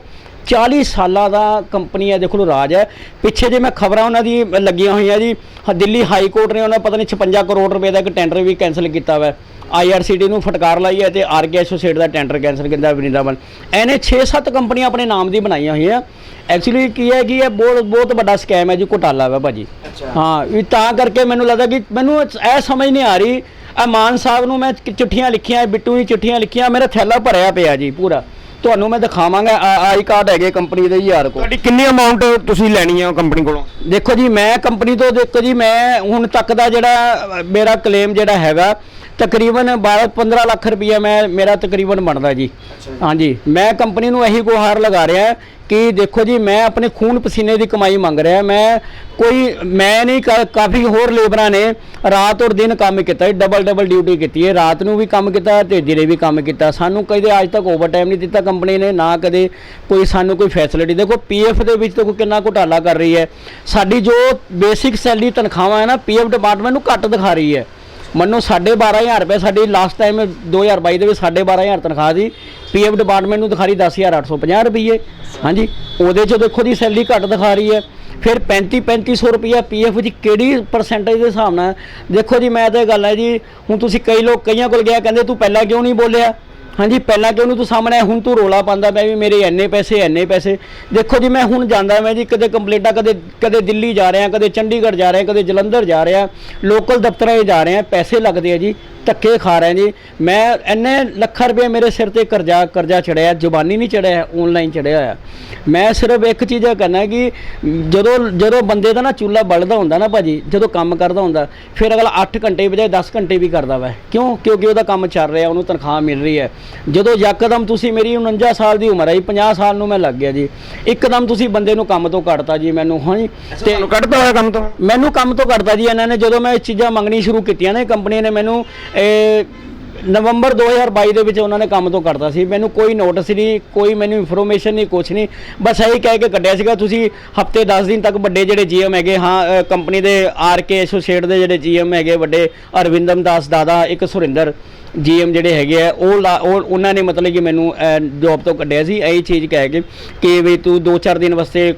40 ਸਾਲਾਂ ਦਾ ਕੰਪਨੀ ਹੈ ਦੇਖੋ ਰਾਜ ਹੈ। ਪਿੱਛੇ ਜੇ ਮੈਂ ਖਬਰਾਂ ਉਹਨਾਂ ਦੀ ਲੱਗੀਆਂ ਹੋਈਆਂ ਜੀ ਹ- ਦਿੱਲੀ ਹਾਈ ਕੋਰਟ ਨੇ ਉਹਨਾਂ ਪਤਾ ਨਹੀਂ 56 ਕਰੋੜ ਰੁਪਏ ਦਾ ਇੱਕ ਟੈਂਡਰ ਵੀ ਕੈਨਸਲ ਕੀਤਾ ਵਾ। ਆਈਆਰਸੀਟੀ ਨੂੰ ਫਟਕਾਰ ਲਾਈ ਹੈ ਤੇ ਆਰਕੇ ਐਸੋਸੀਏਟ ਦਾ ਟੈਂਡਰ ਕੈਨਸਲ ਕੀਤਾ ਵਰਿੰਦਾਵਨ ਇਹਨੇ 6-7 ਕੰਪਨੀਆਂ ਆਪਣੇ ਨਾਮ ਦੀ ਬਣਾਈਆਂ ਹੋਈਆਂ। ਐਕਚੁਅਲੀ ਕੀ ਹੈ ਕਿ ਇਹ ਬਹੁਤ ਬਹੁਤ ਵੱਡਾ ਸਕੈਮ ਹੈ ਜੀ ਘੁਟਾਲਾ ਵਾ ਭਾਜੀ। ਹਾਂ ਵੀ ਤਾਂ ਕਰਕੇ ਮੈਨੂੰ ਲੱਗਦਾ ਕਿ ਮੈਨੂੰ ਇਹ ਸਮਝ ਨਹੀਂ ਆ ਰਹੀ। ਆ ਮਾਨ ਸਾਹਿਬ ਨੂੰ ਮੈਂ ਚਿੱਠੀਆਂ ਲਿਖੀਆਂ ਬਿੱਟੂ ਦੀ ਚਿੱਠੀਆਂ ਲਿਖੀਆਂ ਮੇਰਾ ਥੈਲਾ ਭਰਿਆ ਪਿਆ ਜੀ ਪੂਰਾ। ਤੁਹਾਨੂੰ ਮੈਂ ਦਿਖਾਵਾਂਗਾ ਆਈ ਕਾਰਡ ਹੈਗੇ ਕੰਪਨੀ ਦੇ ਯਾਰ ਕੋਲ। ਤੁਹਾਡੀ ਕਿੰਨੀ ਅਮਾਉਂਟ ਤੁਸੀਂ ਲੈਣੀ ਹੈ ਕੰਪਨੀ ਕੋਲੋਂ? ਦੇਖੋ ਜੀ ਮੈਂ ਕੰਪਨੀ ਤੋਂ ਦੇਖੋ ਜੀ ਮੈਂ ਹੁਣ ਤੱਕ ਦਾ ਜਿਹੜਾ ਮੇਰਾ ਕਲੇਮ ਜਿਹੜਾ ਹੈਗਾ ਤਕਰੀਬਨ 12 15 ਲੱਖ ਰੁਪਈਆ ਮੈਂ ਮੇਰਾ ਤਕਰੀਬਨ ਬਣਦਾ ਜੀ। ਹਾਂਜੀ ਮੈਂ ਕੰਪਨੀ ਨੂੰ ਇਹੀ ਗੁਹਾਰ ਲਗਾ ਰਿਹਾ ਕਿ ਦੇਖੋ ਜੀ ਮੈਂ ਆਪਣੇ ਖੂਨ ਪਸੀਨੇ ਦੀ ਕਮਾਈ ਮੰਗ ਰਿਹਾ। ਮੈਂ ਕੋਈ ਮੈਂ ਨਹੀਂ ਕਾਫੀ ਹੋਰ ਲੇਬਰਾਂ ਨੇ ਰਾਤ ਔਰ ਦਿਨ ਕੰਮ ਕੀਤਾ ਡਬਲ ਡਬਲ ਡਿਊਟੀ ਕੀਤੀ ਹੈ। ਰਾਤ ਨੂੰ ਵੀ ਕੰਮ ਕੀਤਾ ਤੇ ਦਿਨੇ ਵੀ ਕੰਮ ਕੀਤਾ। ਸਾਨੂੰ ਕਦੇ ਅੱਜ ਤੱਕ ਓਵਰ ਟਾਈਮ ਨਹੀਂ ਦਿੱਤਾ ਕੰਪਨੀ ਨੇ ਨਾ ਕਦੇ ਕੋਈ ਸਾਨੂੰ ਕੋਈ ਫੈਸਿਲਿਟੀ ਦੇਖੋ ਪੀਐਫ ਦੇ ਵਿੱਚ ਦੇਖੋ ਕਿੰਨਾ ਘੁਟਾਲਾ ਕਰ ਰਹੀ ਹੈ। ਸਾਡੀ ਜੋ ਬੇਸਿਕ ਸੈਲਰੀ ਤਨਖਾਹਾਂ ਹੈ ਨਾ ਪੀਐਫ ਡਿਪਾਰਟਮੈਂਟ ਨੂੰ ਘੱਟ ਦਿਖਾ ਰਹੀ ਹੈ। ਮੰਨੋ 12500 ਰੁਪਏ, ਸਾਡੀ ਲਾਸਟ ਟਾਈਮ 2022 ਦੇ ਵਿੱਚ 12500 ਤਨਖਾਹ ਦੀ ਪੀਐਫ ਡਿਪਾਰਟਮੈਂਟ ਨੂੰ ਦਿਖਾ ਰਹੀ 10850 ਰੁਪਏ ਹਾਂਜੀ, ਉਹਦੇ 'ਚ ਦੇਖੋ ਦੀ ਸੈਲਰੀ ਘੱਟ ਦਿਖਾ ਰਹੀ ਹੈ। ਫਿਰ 35 3500 ਰੁਪਿਆ ਪੀਐਫ ਦੀ ਕਿਹੜੀ ਪਰਸੈਂਟੇਜ ਦੇ ਹਿਸਾਬ ਨਾਲ? ਦੇਖੋ ਜੀ, ਮੈਂ ਤਾਂ ਇਹ ਗੱਲ ਹੈ ਜੀ, ਹੁਣ ਤੁਸੀਂ ਕਈ ਲੋਕ ਕਈਆਂ ਕੋਲ ਗਿਆ, ਕਹਿੰਦੇ ਤੂੰ ਪਹਿਲਾਂ ਕਿਉਂ ਨਹੀਂ ਬੋਲਿਆ? ਹਾਂਜੀ, ਪਹਿਲਾਂ ਕਿ ਉਹਨੂੰ ਤੂੰ ਸਾਹਮਣੇ ਹੁਣ ਤੂੰ ਰੋਲਾ ਪਾਉਂਦਾ ਪਿਆ ਵੀ ਮੇਰੇ ਇੰਨੇ ਪੈਸੇ ਇੰਨੇ ਪੈਸੇ। ਦੇਖੋ ਜੀ, ਮੈਂ ਹੁਣ ਜਾਂਦਾ ਮੈਂ ਜੀ ਕਦੇ ਕੰਪਲੇਂਟਾਂ, ਕਦੇ ਕਦੇ ਦਿੱਲੀ ਜਾ ਰਿਹਾ, ਕਦੇ ਚੰਡੀਗੜ੍ਹ ਜਾ ਰਿਹਾ, ਕਦੇ ਜਲੰਧਰ ਜਾ ਰਿਹਾ ਲੋਕਲ ਦਫ਼ਤਰਾਂ 'ਚ ਜਾ ਰਿਹਾ, ਪੈਸੇ ਲੱਗਦੇ ਆ ਜੀ, ਧੱਕੇ ਖਾ ਰਹੇ ਜੀ। ਮੈਂ ਇੰਨੇ ਲੱਖਾਂ ਰੁਪਏ ਮੇਰੇ ਸਿਰ ਤੇ ਕਰਜ਼ਾ ਕਰਜ਼ਾ ਚੜਿਆ, ਜ਼ੁਬਾਨੀ ਨਹੀਂ ਚੜਿਆ ਆਨਲਾਈਨ ਚੜਿਆ ਹੋਇਆ। ਮੈਂ ਸਿਰਫ ਇੱਕ ਚੀਜ਼ ਇਹ ਕਰਨਾ ਕਿ ਜਦੋਂ ਜਦੋਂ ਬੰਦੇ ਦਾ ਨਾ ਚੁੱਲ੍ਹਾ ਬਲਦਾ ਹੁੰਦਾ ਨਾ ਭਾਜੀ, ਜਦੋਂ ਕੰਮ ਕਰਦਾ ਹੁੰਦਾ, ਫਿਰ ਅਗਲਾ 8 ਘੰਟੇ ਬਜਾਏ 10 ਘੰਟੇ ਵੀ ਕਰਦਾ ਵਾ। ਕਿਉਂ? ਕਿਉਂਕਿ ਉਹਦਾ ਕੰਮ ਚੱਲ ਰਿਹਾ, ਉਹਨੂੰ ਤਨਖਾਹ ਮਿਲ ਰਹੀ ਹੈ। ਜਦੋਂ ਯਕਦਮ ਤੁਸੀਂ ਮੇਰੀ 49 ਸਾਲ ਦੀ ਉਮਰ ਹੈ ਜੀ 50 ਸਾਲ ਨੂੰ ਮੈਂ ਲੱਗ ਗਿਆ ਜੀ। ਇੱਕਦਮ ਤੁਸੀਂ ਬੰਦੇ ਨੂੰ ਕੰਮ ਤੋਂ ਕੱਢਤਾ ਜੀ ਮੈਨੂੰ ਹਾਂ ਜੀ। ਤੇ ਤੁਹਾਨੂੰ ਕੱਢਦਾ ਹੋਇਆ ਕੰਮ ਤੋਂ? ਮੈਨੂੰ ਕੰਮ ਤੋਂ ਕੱਢਤਾ ਜੀ ਇਹਨਾਂ ਨੇ ਜਦੋਂ ਮੈਂ ਇਹ ਚੀਜ਼ਾਂ ਮੰਗਣੀ ਸ਼ੁਰੂ ਕੀਤੀਆਂ ਨੇ ਕੰਪਨੀ ਨੇ ਮੈਨੂੰ ਇਹ ਨਵੰਬਰ 2022 ਦੇ ਵਿੱਚ ਉਹਨਾਂ ਨੇ ਕੰਮ ਤੋਂ ਕੱਢਤਾ ਸੀ। ਮੈਨੂੰ ਕੋਈ ਨੋਟਿਸ ਨਹੀਂ, ਕੋਈ ਮੈਨੂੰ ਇਨਫੋਰਮੇਸ਼ਨ ਨਹੀਂ, ਕੁਛ ਨਹੀਂ। ਬਸ ਇਹੀ ਕਹਿ ਕੇ ਕੱਢਿਆ ਸੀਗਾ, ਤੁਸੀਂ ਹਫ਼ਤੇ 10 ਦਿਨ ਤੱਕ ਵੱਡੇ ਜਿਹੜੇ ਜੀਐਮ ਹੈਗੇ, ਹਾਂ ਕੰਪਨੀ ਦੇ ਆਰਕੇ ਐਸੋਸੀਏਟ ਦੇ ਜਿਹੜੇ ਜੀਐਮ ਹੈਗੇ, ਵੱਡੇ ਅਰਵਿੰਦਮ ਦਾਸ, ਦਾਦਾ, ਇੱਕ ਸੁਰਿੰਦਰ ਜੀਐਮ ਜਿਹੜੇ ਹੈਗੇ ਆ, ਉਹ ਲਾ- ਉਹ, ਉਹਨਾਂ ਨੇ ਮਤਲਬ ਕਿ ਮੈਨੂੰ ਜੌਬ ਤੋਂ ਕੱਢਿਆ ਸੀ। ਇਹੀ ਚੀਜ਼ ਕਹਿ ਕੇ ਕਿ ਵੀ ਤੂੰ 2-4 ਦਿਨ ਵਾਸਤੇ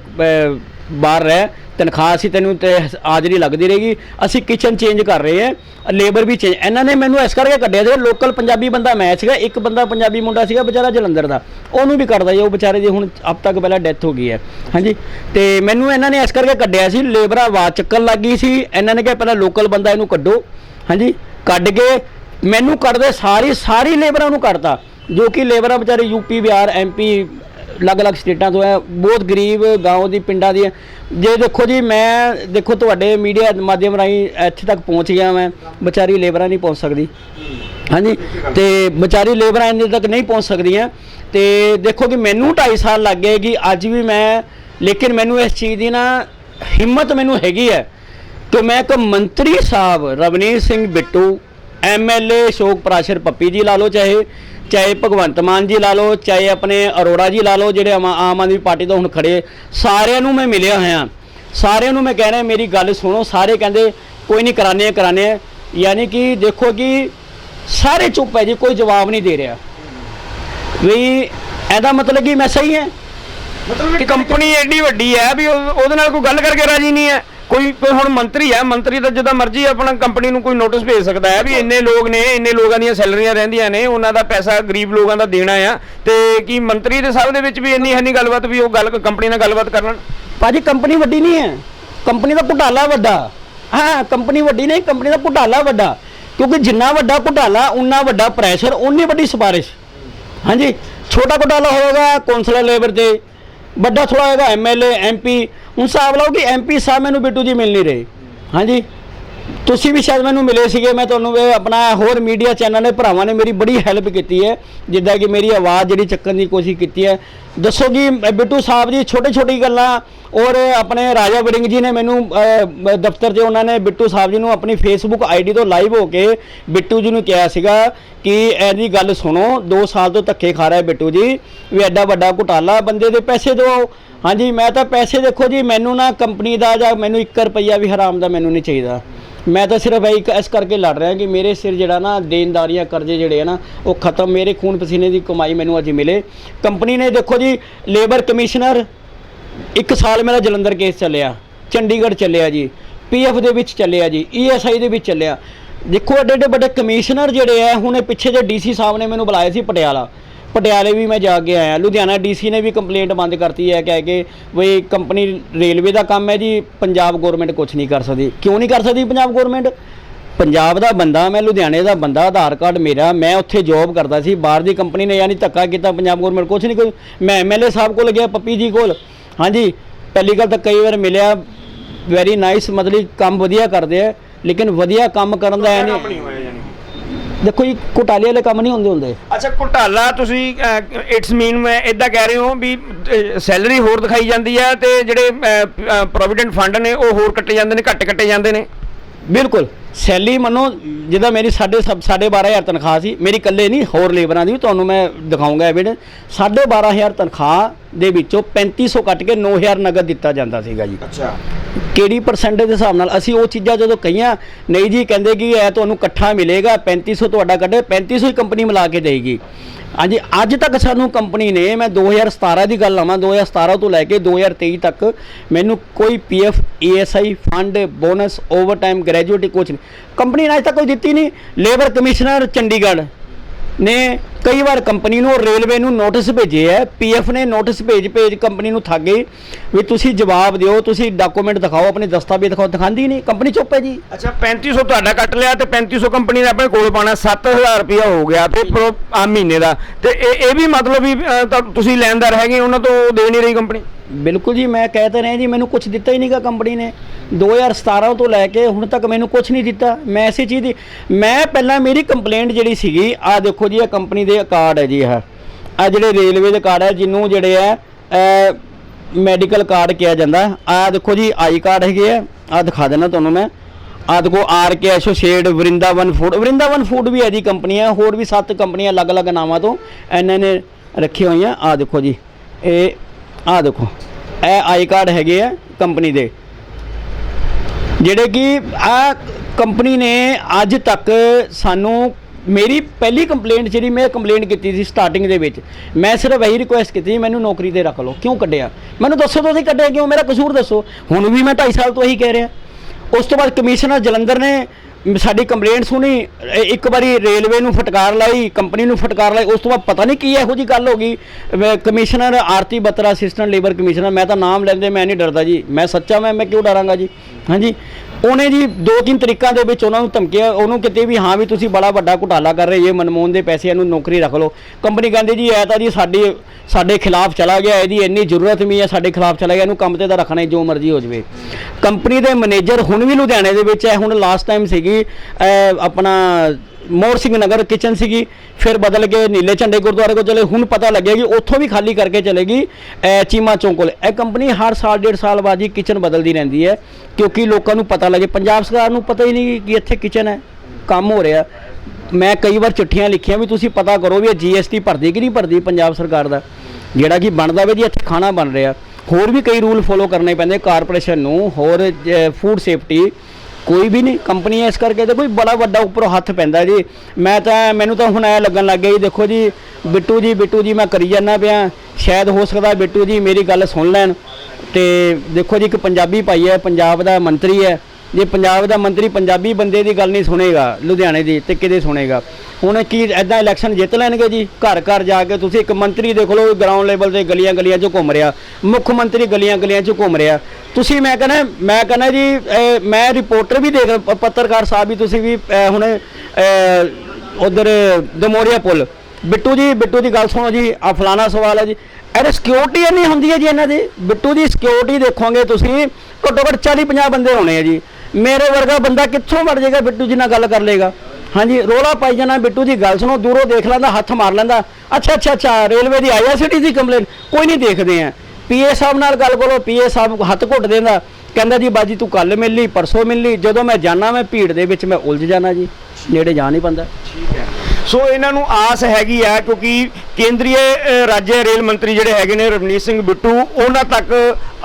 ਬਾਹਰ ਰਹਿ ਤਨਖਾਹ ਅਸੀਂ ਤੈਨੂੰ ਤੇ ਹਾਜ਼ਰੀ ਲੱਗਦੀ ਰਹੇਗੀ। ਅਸੀਂ ਕਿਚਨ ਚੇਂਜ ਕਰ ਰਹੇ ਹਾਂ ਲੇਬਰ ਵੀ ਚੇਂਜ ਇਹਨਾਂ ਨੇ ਮੈਨੂੰ ਇਸ ਕਰਕੇ ਕੱਢਿਆ ਸੀ ਲੋਕਲ ਪੰਜਾਬੀ ਬੰਦਾ ਮੈਂ ਸੀਗਾ, ਇੱਕ ਬੰਦਾ ਪੰਜਾਬੀ ਮੁੰਡਾ ਸੀਗਾ, ਵਿਚਾਰਾ ਜਲੰਧਰ ਦਾ। ਉਹਨੂੰ ਵੀ ਕੱਢਦਾ ਜੀ ਉਹ ਵਿਚਾਰੇ ਦੀ ਹੁਣ ਅਬ ਤੱਕ ਪਹਿਲਾਂ ਡੈਥ ਹੋ ਗਈ ਹੈ। ਹਾਂਜੀ? ਤੇ ਮੈਨੂੰ ਇਹਨਾਂ ਨੇ ਇਸ ਕਰਕੇ ਕੱਢਿਆ ਸੀ ਲੇਬਰ ਆਵਾਜ਼ ਚੱਕਣ ਲੱਗੀ ਸੀ। ਇਹਨਾਂ ਨੇ ਕਿਹਾ ਪਹਿਲਾਂ ਲੋਕਲ ਬੰਦਾ ਇਹਨੂੰ ਕੱਢੋ। ਹਾਂਜੀ? ਕੱਢ ਕੇ ਮੈਨੂੰ ਕੱਢਦੇ ਸਾਰੀ ਸਾਰੀ ਲੇਬਰਾਂ ਨੂੰ ਕੱਢਤਾ। ਜੋ ਕਿ ਲੇਬਰਾਂ ਵਿਚਾਰੇ ਯੂਪੀ ਬਿਹਾਰ ਐਮਪੀ ਅਲੱਗ-ਅਲੱਗ ਸਟੇਟਾਂ ਤੋਂ ਹੈ, ਬਹੁਤ ਗਰੀਬ گاਉਂ ਦੀ, ਪਿੰਡਾਂ ਦੀ ਹੈ। ਜੇ ਦੇਖੋ ਜੀ, ਮੈਂ ਦੇਖੋ ਤੁਹਾਡੇ ਮੀਡੀਆ ਮਾਧਿਅਮ ਰਾਹੀਂ ਇੱਥੇ ਤੱਕ ਪਹੁੰਚ ਗਿਆ ਮੈਂ ਵਿਚਾਰੀ ਲੇਬਰਾਂ ਨਹੀਂ ਪਹੁੰਚ ਸਕਦੀ। ਹਾਂਜੀ, ਤੇ ਵਿਚਾਰੀ ਲੇਬਰਾਂ ਇੰਨੇ ਤੱਕ ਨਹੀਂ ਪਹੁੰਚ ਸਕਦੀਆਂ। ਤੇ ਦੇਖੋ ਕਿ ਮੈਨੂੰ 2.5 ਸਾਲ ਲੱਗ ਗਏ ਕਿ ਅੱਜ ਵੀ ਮੈਂ, ਲੇਕਿਨ ਮੈਨੂੰ ਇਸ ਚੀਜ਼ ਦੀ ਨਾ ਹਿੰਮਤ ਮੈਨੂੰ ਹੈਗੀ ਹੈ ਕਿ ਮੈਂ ਇੱਕ ਮੰਤਰੀ ਸਾਹਿਬ ਰਵਨੀਤ ਸਿੰਘ ਬਿੱਟੂ ਐਮਐਲਏ ਸ਼ੋਕ ਪ੍ਰਾਸ਼ਰ ਪੱਪੀ ਜੀ ਲਾ ਲਓ ਚਾਹੇ ਚਾਹੇ ਭਗਵੰਤ ਮਾਨ ਜੀ ਲਾ ਲਓ ਚਾਹੇ ਆਪਣੇ ਅਰੋੜਾ ਜੀ ਲਾ ਲਓ ਜਿਹੜੇ ਆਮ ਆਮ ਆਦਮੀ ਪਾਰਟੀ ਤੋਂ ਹੁਣ ਖੜੇ ਸਾਰਿਆਂ ਨੂੰ ਮੈਂ ਮਿਲਿਆ ਹੋਇਆ। ਸਾਰਿਆਂ ਨੂੰ ਮੈਂ ਕਹਿ ਰਿਹਾ ਮੇਰੀ ਗੱਲ ਸੁਣੋ ਸਾਰੇ ਕਹਿੰਦੇ ਕੋਈ ਨਹੀਂ ਕਰਾਣੇ ਕਰਾਣੇ ਯਾਨੀ ਕਿ ਦੇਖੋ ਕਿ ਸਾਰੇ ਚੁੱਪ ਹੈ ਜੀ ਕੋਈ ਜਵਾਬ ਨਹੀਂ ਦੇ ਰਿਹਾ। ਵੀ ਇਹਦਾ ਮਤਲਬ ਕਿ ਮੈਂ ਸਹੀ ਹਾਂ? ਮਤਲਬ ਕਿ ਕੰਪਨੀ ਐਡੀ ਵੱਡੀ ਹੈ ਵੀ ਉਹ- ਉਹਦੇ ਨਾਲ ਕੋਈ ਗੱਲ ਕਰਕੇ ਰਾਜੀ ਨਹੀਂ ਹੈ। ਕੋਈ ਕੋਈ ਹੁਣ ਮੰਤਰੀ ਹੈ, ਮੰਤਰੀ ਤਾਂ ਜਿੱਦਾਂ ਮਰਜ਼ੀ ਆਪਣਾ ਕੰਪਨੀ ਨੂੰ ਕੋਈ ਨੋਟਿਸ ਭੇਜ ਸਕਦਾ ਹੈ ਵੀ ਇੰਨੇ ਲੋਕ ਨੇ, ਇੰਨੇ ਲੋਕਾਂ ਦੀਆਂ ਸੈਲਰੀਆਂ ਰਹਿੰਦੀਆਂ ਨੇ, ਉਹਨਾਂ ਦਾ ਪੈਸਾ ਗਰੀਬ ਲੋਕਾਂ ਦਾ ਦੇਣਾ ਆ। ਤੇ ਕੀ ਮੰਤਰੀ ਦੇ ਸਾਹਿਬ ਦੇ ਵਿੱਚ ਵੀ ਇੰਨੀ ਹੈ ਨਹੀਂ ਗੱਲਬਾਤ ਵੀ ਉਹ ਗੱਲ ਕੰਪਨੀ ਨਾਲ ਗੱਲਬਾਤ ਕਰਨ? ਭਾਜੀ ਕੰਪਨੀ ਵੱਡੀ ਨਹੀਂ ਹੈ। ਕੰਪਨੀ ਦਾ ਘੁਟਾਲਾ ਵੱਡਾ। ਹਾਂ ਕੰਪਨੀ ਵੱਡੀ ਨਹੀਂ ਕੰਪਨੀ ਦਾ ਘੁਟਾਲਾ ਵੱਡਾ। ਕਿਉਂਕਿ ਜਿੰਨਾ ਵੱਡਾ ਘੁਟਾਲਾ ਉਨਾ ਵੱਡਾ ਪ੍ਰੈਸ਼ਰ ਉਨੀ ਵੱਡੀ ਸਿਫਾਰਿਸ਼। ਹਾਂਜੀ, ਛੋਟਾ ਘੁਟਾਲਾ ਹੋਵੇਗਾ ਕੌਂਸਲਰ ਲੇਬਰ ਤੇ। ਵੱਡਾ ਥੋੜਾ ਹੋਏਗਾ ਐਮਐਲਏ ਐਮਪੀ ਹੁਣ ਹਿਸਾਬ ਲਾਓ ਕਿ ਐਮਪੀ ਸਾਹਿਬ ਮੈਨੂੰ ਬਿੱਟੂ ਜੀ ਮਿਲ ਨਹੀਂ ਰਹੇ। ਹਾਂਜੀ? ਤੁਸੀਂ ਵੀ ਸ਼ਾਇਦ ਮੈਨੂੰ ਮਿਲੇ ਸੀਗੇ, ਮੈਂ ਤੁਹਾਨੂੰ ਇਹ ਆਪਣਾ ਹੋਰ ਮੀਡੀਆ ਚੈਨਲ ਦੇ ਭਰਾਵਾਂ ਨੇ ਮੇਰੀ ਬੜੀ ਹੈਲਪ ਕੀਤੀ ਹੈ, ਜਿੱਦਾਂ ਕਿ ਮੇਰੀ ਆਵਾਜ਼ ਜਿਹੜੀ ਚੱਕਣ ਦੀ ਕੋਸ਼ਿਸ਼ ਕੀਤੀ ਹੈ ਦੱਸੋ ਕਿ ਬਿੱਟੂ ਸਾਹਿਬ ਜੀ, ਛੋਟੀ ਛੋਟੀ ਗੱਲਾਂ। ਔਰ ਆਪਣੇ ਰਾਜਾ ਵੜਿੰਗ ਜੀ ਨੇ ਮੈਨੂੰ ਦਫ਼ਤਰ 'ਚ ਉਹਨਾਂ ਨੇ ਬਿੱਟੂ ਸਾਹਿਬ ਜੀ ਨੂੰ ਆਪਣੀ ਫੇਸਬੁੱਕ ਆਈਡੀ ਤੋਂ ਲਾਈਵ ਹੋ ਕੇ ਬਿੱਟੂ ਜੀ ਨੂੰ ਕਿਹਾ ਸੀਗਾ ਕਿ ਇਹਦੀ ਗੱਲ ਸੁਣੋ 2 ਸਾਲ ਤੋਂ ਧੱਕੇ ਖਾ ਰਿਹਾ ਬਿੱਟੂ ਜੀ, ਵੀ ਐਡਾ ਵੱਡਾ ਘੁਟਾਲਾ, ਬੰਦੇ ਦੇ ਪੈਸੇ ਦਿਓ। ਹਾਂਜੀ, ਮੈਂ ਤਾਂ ਪੈਸੇ ਦੇਖੋ ਜੀ, ਮੈਨੂੰ ਨਾ ਕੰਪਨੀ ਦਾ ਜਾਂ ਮੈਨੂੰ 1 ਰੁਪਈਆ ਵੀ ਹਰਾਮ ਦਾ ਮੈਨੂੰ ਨਹੀਂ ਚਾਹੀਦਾ। ਮੈਂ ਤਾਂ ਸਿਰਫ ਇਹ ਇਸ ਕਰਕੇ ਲੜ ਰਿਹਾ ਕਿ ਮੇਰੇ ਸਿਰ ਜਿਹੜਾ ਨਾ, ਦੇਣਦਾਰੀਆਂ, ਕਰਜ਼ੇ ਜਿਹੜੇ ਆ ਨਾ, ਉਹ ਖਤਮ। ਮੇਰੇ ਖੂਨ ਪਸੀਨੇ ਦੀ ਕਮਾਈ ਮੈਨੂੰ ਅੱਜ ਮਿਲੇ। ਕੰਪਨੀ ਨੇ, ਦੇਖੋ ਜੀ, ਲੇਬਰ ਕਮਿਸ਼ਨਰ, ਇੱਕ ਸਾਲ ਮੇਰਾ ਜਲੰਧਰ ਕੇਸ ਚੱਲਿਆ। ਚੰਡੀਗੜ੍ਹ ਚੱਲਿਆ ਜੀ। ਪੀਐਫ ਦੇ ਵਿੱਚ ਚੱਲਿਆ ਜੀ। ਈਐਸਆਈ ਦੇ ਵਿੱਚ ਚੱਲਿਆ। ਦੇਖੋ ਐਡੇ ਐਡੇ ਵੱਡੇ ਕਮਿਸ਼ਨਰ ਜਿਹੜੇ ਆ, ਹੁਣੇ ਇਹ ਪਿੱਛੇ ਜੇ ਡੀਸੀ ਸਾਹਿਬ ਨੇ ਮੈਨੂੰ ਬੁਲਾਇਆ ਸੀ ਪਟਿਆਲਾ। ਪਟਿਆਲੇ ਵੀ ਮੈਂ ਜਾ ਕੇ ਆਇਆ। ਲੁਧਿਆਣਾ ਡੀਸੀ ਨੇ ਵੀ ਕੰਪਲੇਂਟ ਬੰਦ ਕਰਤੀ ਹੈ, ਕਹਿ ਕੇ ਵੀ ਕੰਪਨੀ ਰੇਲਵੇ ਦਾ ਕੰਮ ਹੈ ਜੀ, ਪੰਜਾਬ ਗਵਰਨਮੈਂਟ ਕੁਝ ਨਹੀਂ ਕਰ ਸਕਦੀ। ਕਿਉਂ ਨਹੀਂ ਕਰ ਸਕਦੀ ਪੰਜਾਬ ਗਵਰਨਮੈਂਟ ਪੰਜਾਬ ਦਾ ਬੰਦਾ, ਮੈਂ ਲੁਧਿਆਣੇ ਦਾ ਬੰਦਾ, ਆਧਾਰ ਕਾਰਡ ਮੇਰਾ, ਮੈਂ ਉੱਥੇ ਜੌਬ ਕਰਦਾ ਸੀ, ਬਾਹਰ ਦੀ ਕੰਪਨੀ ਨੇ ਯਾਨੀ ਧੱਕਾ ਕੀਤਾ, ਪੰਜਾਬ ਗਵਰਨਮੈਂਟ ਕੁਝ ਨਹੀਂ ਕੋਈ ਮੈਂ ਐਮਐਲਏ ਸਾਹਿਬ ਕੋਲ ਗਿਆ, ਪੱਪੀ ਜੀ ਕੋਲ। ਹਾਂਜੀ, ਪਹਿਲੀ ਗੱਲ ਤਾਂ ਕਈ ਵਾਰ ਮਿਲਿਆ ਵੈਰੀ ਨਾਈਸ ਮਤਲਬ ਕੰਮ ਵਧੀਆ ਕਰਦੇ ਆ, ਲੇਕਿਨ ਵਧੀਆ ਕੰਮ ਕਰਨ ਦਾ ਐ ਨਹੀਂ ਦੇਖੋ ਜੀ ਘੁਟਾਲੇ ਵਾਲੇ ਕੰਮ ਨਹੀਂ ਹੁੰਦੇ ਹੁੰਦੇ। ਅੱਛਾ ਘੁਟਾਲਾ ਤੁਸੀਂ ਇਟਸ ਮੀਨ ਮੈਂ ਇਦਾਂ ਕਹਿ ਰਹੇ ਹੋ ਵੀ ਸੈਲਰੀ ਹੋਰ ਦਿਖਾਈ ਜਾਂਦੀ ਹੈ ਤੇ ਜਿਹੜੇ ਪ੍ਰੋਵੀਡੈਂਟ ਫੰਡ ਨੇ ਉਹ ਹੋਰ ਕੱਟੇ ਜਾਂਦੇ ਨੇ ਘੱਟ ਕੱਟੇ ਜਾਂਦੇ ਨੇ। ਬਿਲਕੁਲ। ਸੈਲੀ ਮੰਨੋ ਜਿਹਦਾ ਮੇਰੀ ਸਾਢੇ ਸੱਤ- ਸਾਢੇ 12000 ਤਨਖਾਹ ਸੀ ਮੇਰੀ ਇਕੱਲੇ ਨਹੀਂ ਹੋਰ ਲੇਬਰਾਂ ਦੀ ਤੁਹਾਨੂੰ ਮੈਂ ਦਿਖਾਉਂਗਾ ਐਵੀਡੈਂਸ ਸਾਢੇ 12000 ਤਨਖਾਹ ਦੇ ਵਿੱਚੋਂ 3500 ਕੱਟ ਕੇ 9000 ਨਗਦ ਦਿੱਤਾ ਜਾਂਦਾ ਸੀਗਾ ਜੀ। ਅੱਛਾ। ਕਿਹੜੀ ਪਰਸੈਂਟੇਜ ਦੇ ਹਿਸਾਬ ਨਾਲ ਅਸੀਂ ਉਹ ਚੀਜ਼ਾਂ ਜਦੋਂ ਕਹੀਆਂ ਨਹੀਂ ਜੀ ਕਹਿੰਦੇ ਕਿ ਇਹ ਤੁਹਾਨੂੰ ਇਕੱਠਾ ਮਿਲੇਗਾ 3500 ਤੁਹਾਡਾ ਕੱਢੇ 3500 ਹੀ ਕੰਪਨੀ ਮਿਲਾ ਕੇ ਦੇਗੀ। ਹਾਂਜੀ ਅੱਜ ਤੱਕ ਸਾਨੂੰ ਕੰਪਨੀ ਨੇ ਮੈਂ 2017 ਦੀ ਗੱਲ ਲਾਵਾਂ 2017 ਤੋਂ ਲੈ ਕੇ 2023 ਤੱਕ ਮੈਨੂੰ ਕੋਈ PF ESI fund bonus overtime gratuity ਕੁਛ ਨਹੀਂ ਕੰਪਨੀ ਨੇ ਅੱਜ ਤੱਕ ਕੋਈ ਦਿੱਤੀ ਨਹੀਂ। Labour commissioner Chandigarh. ਨੇ ਕਈ ਵਾਰ ਕੰਪਨੀ ਨੂੰ ਰੇਲਵੇ ਨੂੰ ਨੋਟਿਸ ਭੇਜੇ ਹੈ। ਪੀਐਫ ਨੇ ਨੋਟਿਸ ਭੇਜ ਭੇਜ ਕੰਪਨੀ ਨੂੰ ਠੱਗ ਗਈ ਵੀ ਤੁਸੀਂ ਜਵਾਬ ਦਿਓ ਤੁਸੀਂ ਡਾਕੂਮੈਂਟ ਦਿਖਾਓ ਆਪਣੇ ਦਸਤਾਵੇਜ਼ ਦਿਖਾਓ। ਦਿਖਾਉਂਦੀ ਨਹੀਂ ਕੰਪਨੀ ਚੁੱਪ ਹੈ ਜੀ। ਅੱਛਾ 3500 ਤੁਹਾਡਾ ਕੱਟ ਲਿਆ ਤੇ 3500 ਕੰਪਨੀ ਨੇ ਆਪਣੇ ਕੋਲ ਪਾਣਾ 7000 ਰੁਪਇਆ ਹੋ ਗਿਆ ਤੇ ਆ ਮਹੀਨੇ ਦਾ। ਤੇ ਇਹ ਇਹ ਵੀ ਮਤਲਬ ਵੀ ਤੁਸੀਂ ਲੈਣਦਾਰ ਹੈਗੇ ਉਹਨਾਂ ਤੋਂ ਦੇ ਨਹੀਂ ਰਹੀ ਕੰਪਨੀ? ਬਿਲਕੁਲ ਜੀ, ਮੈਂ ਕਹਿ ਤਾਂ ਰਿਹਾ ਜੀ, ਮੈਨੂੰ ਕੁਝ ਦਿੱਤਾ ਹੀ ਨਹੀਂਗਾ ਕੰਪਨੀ ਨੇ। 2017 ਤੋਂ ਲੈ ਕੇ ਹੁਣ ਤੱਕ ਮੈਨੂੰ ਕੁਝ ਨਹੀਂ ਦਿੱਤਾ। ਮੈਂ ਐਸੀ ਚੀਜ਼ ਦੀ ਮੈਂ ਪਹਿਲਾਂ ਮੇਰੀ ਕੰਪਲੇਂਟ ਜਿਹੜੀ ਸੀਗੀ ਆ ਦੇਖੋ ਜੀ ਇਹ ਕੰਪਨੀ ਦੇ ਕਾਰਡ ਹੈ ਜੀ ਇਹ ਆ ਜਿਹੜੇ ਰੇਲਵੇ ਦੇ ਕਾਰਡ ਹੈ, ਜਿਹਨੂੰ ਜਿਹੜੇ ਹੈ ਮੈਡੀਕਲ ਕਾਰਡ ਕਿਹਾ ਜਾਂਦਾ। ਆ ਦੇਖੋ ਜੀ ਆਈ ਕਾਰਡ ਹੈਗੇ ਆ। ਆ ਦਿਖਾ ਦੇਣਾ ਤੁਹਾਨੂੰ ਮੈਂ। ਆ ਦੇਖੋ R K associate Vrindavan food Vrindavan food ਵੀ ਹੈ ਜੀ ਕੰਪਨੀ ਹੈ ਹੋਰ ਵੀ ਸੱਤ ਕੰਪਨੀਆਂ ਅਲੱਗ-ਅਲੱਗ ਨਾਵਾਂ ਤੋਂ। ਇਹਨਾਂ ਨੇ ਰੱਖੀ ਹੋਈਆਂ। ਆ ਦੇਖੋ ਜੀ। ਇਹ ਆ ਦੇਖੋ, ਇਹ ਆਈ ਕਾਰਡ ਹੈਗੇ ਆ ਕੰਪਨੀ ਦੇ। ਜਿਹੜੇ ਕਿ ਆ ਕੰਪਨੀ ਨੇ ਅੱਜ ਤੱਕ ਸਾਨੂੰ ਮੇਰੀ ਪਹਿਲੀ ਕੰਪਲੇਂਟ ਜਿਹੜੀ ਮੈਂ ਕੰਪਲੇਂਟ ਕੀਤੀ ਸੀ ਸਟਾਰਟਿੰਗ ਦੇ ਵਿੱਚ, ਮੈਂ ਸਿਰਫ ਇਹੀ ਰਿਕੁਐਸਟ ਕੀਤੀ ਮੈਨੂੰ ਨੌਕਰੀ ਤੇ ਰੱਖ ਲਓ। ਕਿਉਂ ਕੱਢਿਆ? ਮੈਨੂੰ ਦੱਸੋ ਤੁਸੀਂ ਕੱਢਿਆ ਕਿਉਂ? ਮੇਰਾ ਕਸੂਰ ਦੱਸੋ। ਹੁਣ ਵੀ ਮੈਂ 2.5 ਸਾਲ ਤੋਂ ਇਹੀ ਕਹਿ ਰਿਹਾ। ਉਸ ਤੋਂ ਬਾਅਦ ਕਮਿਸ਼ਨਰ ਜਲੰਧਰ ਨੇ ਸਾਡੀ ਕੰਪਲੇਂਟ ਸੁਣੀ, ਇਹ ਇੱਕ ਵਾਰੀ ਰੇਲਵੇ ਨੂੰ ਫਟਕਾਰ ਲਾਈ ਕੰਪਨੀ ਨੂੰ ਫਟਕਾਰ ਲਾਈ, ਉਸ ਤੋਂ ਬਾਅਦ ਪਤਾ ਨਹੀਂ ਕੀ ਇਹੋ ਜੀ ਗੱਲ ਹੋ ਗਈ। ਵ- commissioner Aarti Batra assistant labour commissioner ਮੈਂ ਤਾਂ ਨਾਮ ਲੈਂਦੇ, ਮੈਂ ਨਹੀਂ ਡਰਦਾ ਜੀ। ਮੈਂ ਸੱਚਾ, ਮੈਂ ਮੈਂ ਕਿਉਂ ਡਰਾਂਗਾ ਜੀ? ਹਾਂਜੀ? ਉਹਨੇ ਜੀ ਦੋ ਤਿੰਨ ਤਰੀਕਾਂ ਦੇ ਵਿੱਚ ਉਹਨਾਂ ਨੂੰ ਧਮਕਿਆ, ਉਹਨੂੰ ਕਿਤੇ ਵੀ ਹਾਂ ਵੀ ਤੁਸੀਂ ਬੜਾ ਵੱਡਾ ਘੁਟਾਲਾ ਕਰ ਰਹੇ ਜੇ ਮਨਮੋਹਨ ਦੇ ਪੈਸਿਆਂ ਨੂੰ ਨੌਕਰੀ ਰੱਖ ਲਓ। ਕੰਪਨੀ ਕਹਿੰਦੀ ਜੀ, ਇਹ ਤਾਂ ਜੀ ਸਾਡੀ, ਸਾਡੇ ਖਿਲਾਫ ਚਲਾ ਗਿਆ, ਇਹਦੀ ਇੰਨੀ ਜ਼ਰੂਰਤ ਨਹੀਂ ਹੈ, ਸਾਡੇ ਖਿਲਾਫ ਚਲਾ ਗਿਆ, ਇਹਨੂੰ ਕੰਮ ਤੇ ਤਾਂ ਰੱਖਣਾ ਜੋ ਮਰਜ਼ੀ ਹੋ ਜਵੇ। ਕੰਪਨੀ ਦੇ ਮੈਨੇਜਰ ਹੁਣ ਵੀ ਲੁਧਿਆਣੇ ਦੇ ਵਿੱਚ ਹੈ, ਹੁਣ ਲਾਸਟ ਟਾਈਮ ਸੀਗੀ ਆਪਣਾ ਮੋਰ ਸਿੰਘ ਨਗਰ ਕਿਚਨ ਸੀਗੀ, ਫਿਰ ਬਦਲ ਕੇ ਨੀਲੇ ਝੰਡੇ ਗੁਰਦੁਆਰੇ ਕੋਲ ਚਲੇ, ਹੁਣ ਪਤਾ ਲੱਗਿਆ ਕਿ ਉੱਥੋਂ ਵੀ ਖਾਲੀ ਕਰਕੇ ਚਲੇਗੀ ਚੀਮਾ ਚੌਂਕ ਕੋਲ। ਇਹ ਕੰਪਨੀ ਹਰ ਸਾਲ, ਡੇਢ ਸਾਲ ਬਾਅਦ ਹੀ ਕਿਚਨ ਬਦਲਦੀ ਰਹਿੰਦੀ ਹੈ, ਕਿਉਂਕਿ ਲੋਕਾਂ ਨੂੰ ਪਤਾ ਲੱਗੇ, ਪੰਜਾਬ ਸਰਕਾਰ ਨੂੰ ਪਤਾ ਹੀ ਨਹੀਂ ਕਿ ਇੱਥੇ ਕਿਚਨ ਹੈ, ਕੰਮ ਹੋ ਰਿਹਾ। ਮੈਂ ਕਈ ਵਾਰ ਚਿੱਠੀਆਂ ਲਿਖੀਆਂ ਵੀ ਤੁਸੀਂ ਪਤਾ ਕਰੋ ਵੀ ਇਹ ਜੀਐਸਟੀ ਭਰਦੀ ਕਿ ਨਹੀਂ ਭਰਦੀ ਪੰਜਾਬ ਸਰਕਾਰ ਦਾ, ਜਿਹੜਾ ਕਿ ਬਣਦਾ ਵੇ ਜੀ, ਇੱਥੇ ਖਾਣਾ ਬਣ ਰਿਹਾ। ਹੋਰ ਵੀ ਕਈ ਰੂਲ ਫੋਲੋ ਕਰਨੇ ਪੈਂਦੇ ਕਾਰਪੋਰੇਸ਼ਨ ਨੂੰ, ਹੋਰ ਫੂਡ ਸੇਫਟੀ ਕੋਈ ਵੀ ਨਹੀਂ, ਕੰਪਨੀ ਇਸ ਕਰਕੇ ਤੇ ਕੋਈ ਬੜਾ ਵੱਡਾ ਉੱਪਰੋਂ ਹੱਥ ਪੈਂਦਾ ਜੀ। ਮੈਂ ਤਾਂ, ਮੈਨੂੰ ਤਾਂ ਹੁਣ ਐ ਲੱਗਣ ਲੱਗ ਗਿਆ ਜੀ, ਦੇਖੋ ਜੀ, ਬਿੱਟੂ ਜੀ ਬਿੱਟੂ ਜੀ, ਮੈਂ ਕਰੀ ਜਾਂਦਾ ਪਿਆ। ਸ਼ਾਇਦ ਹੋ ਸਕਦਾ ਬਿੱਟੂ ਜੀ ਮੇਰੀ ਗੱਲ ਸੁਣ ਲੈਣ। ਤੇ ਦੇਖੋ ਜੀ, ਇੱਕ ਪੰਜਾਬੀ ਭਾਈ ਹੈ, ਪੰਜਾਬ ਦਾ ਮੰਤਰੀ ਹੈ। ਜੇ ਪੰਜਾਬ ਦਾ ਮੰਤਰੀ ਪੰਜਾਬੀ ਬੰਦੇ ਦੀ ਗੱਲ ਨਹੀਂ ਸੁਣੇਗਾ, ਲੁਧਿਆਣੇ ਦੀ, ਤੇ ਕਿਹਦੇ ਸੁਣੇਗਾ? ਹੁਣ ਕੀ ਐਦਾਂ ਇਲੈਕਸ਼ਨ ਜਿੱਤ ਲੈਣਗੇ ਜੀ? ਘਰ ਘਰ ਜਾ ਕੇ ਤੁਸੀਂ ਇੱਕ ਮੰਤਰੀ ਦੇਖ ਲਓ ਗਰਾਊਂਡ ਲੈਵਲ ਤੇ ਗਲੀਆਂ ਗਲੀਆਂ 'ਚ ਘੁੰਮ ਰਿਹਾ। ਮੁੱਖ ਮੰਤਰੀ ਗਲੀਆਂ ਗਲੀਆਂ 'ਚ ਘੁੰਮ ਰਿਹਾ। ਤੁਸੀਂ ਮੈਂ ਕਹਿੰਦਾ ਮੈਂ ਕਹਿੰਦਾ ਜੀ ਮੈਂ ਰਿਪੋਰਟਰ ਵੀ ਦੇਖ ਪੱਤਰਕਾਰ ਸਾਹਿਬ ਵੀ ਤੁਸੀਂ ਵੀ ਅਹ, ਹੁਣ ਉਧਰ ਦਮੋਰੀਆ ਪੁੱਲ। ਬਿੱਟੂ ਜੀ ਬਿੱਟੂ ਦੀ ਗੱਲ ਸੁਣੋ ਜੀ ਆ ਫਲਾਣਾ ਸਵਾਲ ਹੈ ਜੀ। ਅਰੇ ਸਿਕਿਉਰਿਟੀ ਨਹੀਂ ਹੁੰਦੀ ਹੈ ਜੀ ਇਹਨਾਂ ਦੀ? ਬਿੱਟੂ ਦੀ ਸਿਕਿਉਰਿਟੀ ਦੇਖੋਗੇ ਤੁਸੀਂ ਘੱਟੋ ਘੱਟ 40 50 ਬੰਦੇ ਹੋਣੇ ਆ ਜੀ। ਮੇਰੇ ਵਰਗਾ ਬੰਦਾ ਕਿੱਥੋਂ ਵੜ ਜਾਏਗਾ ਬਿੱਟੂ ਜੀ ਨਾਲ ਗੱਲ ਕਰ ਲੇਗਾ ਹਾਂਜੀ, ਰੋਲਾ ਪਾਈ ਜਾਣਾ ਬਿੱਟੂ ਦੀ ਗੱਲ ਸੁਣੋ, ਦੂਰੋਂ ਦੇਖ ਲੈਂਦਾ, ਹੱਥ ਮਾਰ ਲੈਂਦਾ। ਅੱਛਾ ਅੱਛਾ ਅੱਛਾ, ਰੇਲਵੇ ਦੀ ਆਈਆਰਸੀਟੀ ਦੀ ਕੰਪਲੇਂਟ ਕੋਈ ਨਹੀਂ ਦੇਖਦੇ ਆ। ਪੀਏ ਸਾਹਿਬ ਨਾਲ ਗੱਲ ਕਰੋ, ਪੀਏ ਸਾਹਿਬ ਹੱਥ ਘੁੱਟ ਦਿੰਦਾ, ਕਹਿੰਦਾ ਜੀ, ਬਾਜੀ ਤੂੰ ਕੱਲ ਮਿਲ ਲਈ, ਪਰਸੋਂ ਮਿਲ ਲਈ, ਜਦੋਂ ਮੈਂ ਜਾਣਾ ਮੈਂ ਭੀੜ ਦੇ ਵਿੱਚ, ਮੈਂ ਉਲਝ ਜਾਣਾ ਜੀ, ਨੇੜੇ ਜਾ ਨਹੀਂ ਪੰਦਾ। ਸੋ ਇਹਨਾਂ ਨੂੰ ਆਸ ਹੈਗੀ ਆ, ਕਿਉਂਕਿ ਕੇਂਦਰੀ ਰਾਜ ਰੇਲ ਮੰਤਰੀ ਜਿਹੜੇ ਹੈਗੇ ਨੇ, ਰਵਨੀਤ ਸਿੰਘ ਬਿੱਟੂ, ਉਹਨਾਂ ਤੱਕ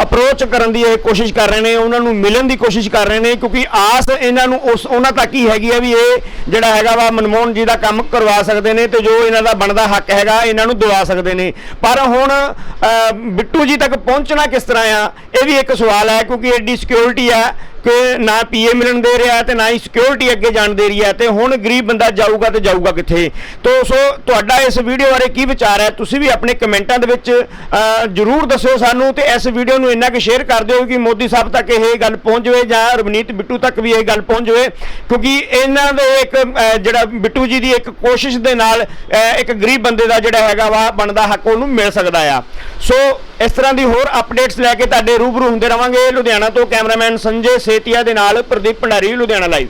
ਅਪਰੋਚ ਕਰਨ ਦੀ ਇਹ ਕੋਸ਼ਿਸ਼ ਕਰ ਰਹੇ ਨੇ, ਉਹਨਾਂ ਨੂੰ ਮਿਲਣ ਦੀ ਕੋਸ਼ਿਸ਼ ਕਰ ਰਹੇ ਨੇ, ਕਿਉਂਕਿ ਆਸ ਇਹਨਾਂ ਨੂੰ ਉਸ, ਉਹਨਾਂ ਤੱਕ ਹੀ ਹੈਗੀ ਆ ਵੀ ਇਹ ਜਿਹੜਾ ਹੈਗਾ ਵਾ ਮਨਮੋਹਨ ਜੀ ਦਾ ਕੰਮ ਕਰਵਾ ਸਕਦੇ ਨੇ ਤੇ ਜੋ ਇਹਨਾਂ ਦਾ ਬਣਦਾ ਹੱਕ ਹੈਗਾ, ਇਹਨਾਂ ਨੂੰ ਦਿਵਾ ਸਕਦੇ ਨੇ। ਪਰ ਹੁਣ ਬਿੱਟੂ ਜੀ ਤੱਕ ਪਹੁੰਚਣਾ ਕਿਸ ਤਰ੍ਹਾਂ ਆ, ਇਹ ਵੀ ਇੱਕ ਸਵਾਲ ਹੈ, ਕਿਉਂਕਿ ਐਡੀ ਸਿਕਿਉਰਿਟੀ ਆ ਕਿ ਨਾ ਪੀਏ ਮਿਲਣ ਦੇ ਰਿਹਾ ਤੇ ਨਾ ਹੀ ਸਿਕਿਉਰਿਟੀ ਅੱਗੇ ਜਾਣ ਦੇ ਰਹੀ ਹੈ ਤੇ ਹੁਣ ਗਰੀਬ ਬੰਦਾ ਜਾਊਗਾ ਤੇ ਜਾਊਗਾ ਕਿੱਥੇ? ਤੋ ਸੋ ਤੁਹਾਡਾ ਇਸ ਵੀਡੀਓ ਬਾਰੇ ਕੀ ਵਿਚਾਰ ਹੈ? ਤੁਸੀਂ ਵੀ ਆਪਣੇ ਕਮੈਂਟਾਂ ਦੇ ਵਿੱਚ ਜਰੂਰ ਦੱਸਿਓ ਸਾਨੂੰ ਤੇ ਇਸ ਵੀਡੀਓ ਨੂੰ ਇੰਨਾ ਕਿ ਸ਼ੇਅਰ ਕਰ ਦਿਓ ਕਿ ਮੋਦੀ ਸਾਹਿਬ ਤੱਕ ਇਹ ਗੱਲ ਪਹੁੰਚ ਜਾਵੇ ਜਾਂ ਰਵਨੀਤ ਬਿੱਟੂ ਤੱਕ ਵੀ ਇਹ ਗੱਲ ਪਹੁੰਚ ਜਾਵੇ। ਕਿਉਂਕਿ ਇਹਨਾਂ ਦੇ ਇੱਕ ਜਿਹੜਾ ਬਿੱਟੂ ਜੀ ਦੀ ਇੱਕ ਕੋਸ਼ਿਸ਼ ਦੇ ਨਾਲ ਇੱਕ ਗਰੀਬ ਬੰਦੇ ਦਾ ਜਿਹੜਾ ਹੈਗਾ ਵਾ ਬਣਦਾ ਹੱਕ ਉਹਨੂੰ ਮਿਲ ਸਕਦਾ ਆ। ਸੋ ਇਸ ਤਰ੍ਹਾਂ ਦੀ ਹੋਰ ਅਪਡੇਟਸ ਲੈ ਕੇ ਤੁਹਾਡੇ ਰੂਬਰੂ ਹੁੰਦੇ ਰਵਾਂਗੇ। ਲੁਧਿਆਣਾ ਤੋਂ ਕੈਮਰਾਮੈਨ ਸੰਜੇ ਸੇਤੀਆ ਦੇ ਨਾਲ ਪ੍ਰਦੀਪ ਭੰਡਾਰੀ, ਲੁਧਿਆਣਾ ਲਾਈਵ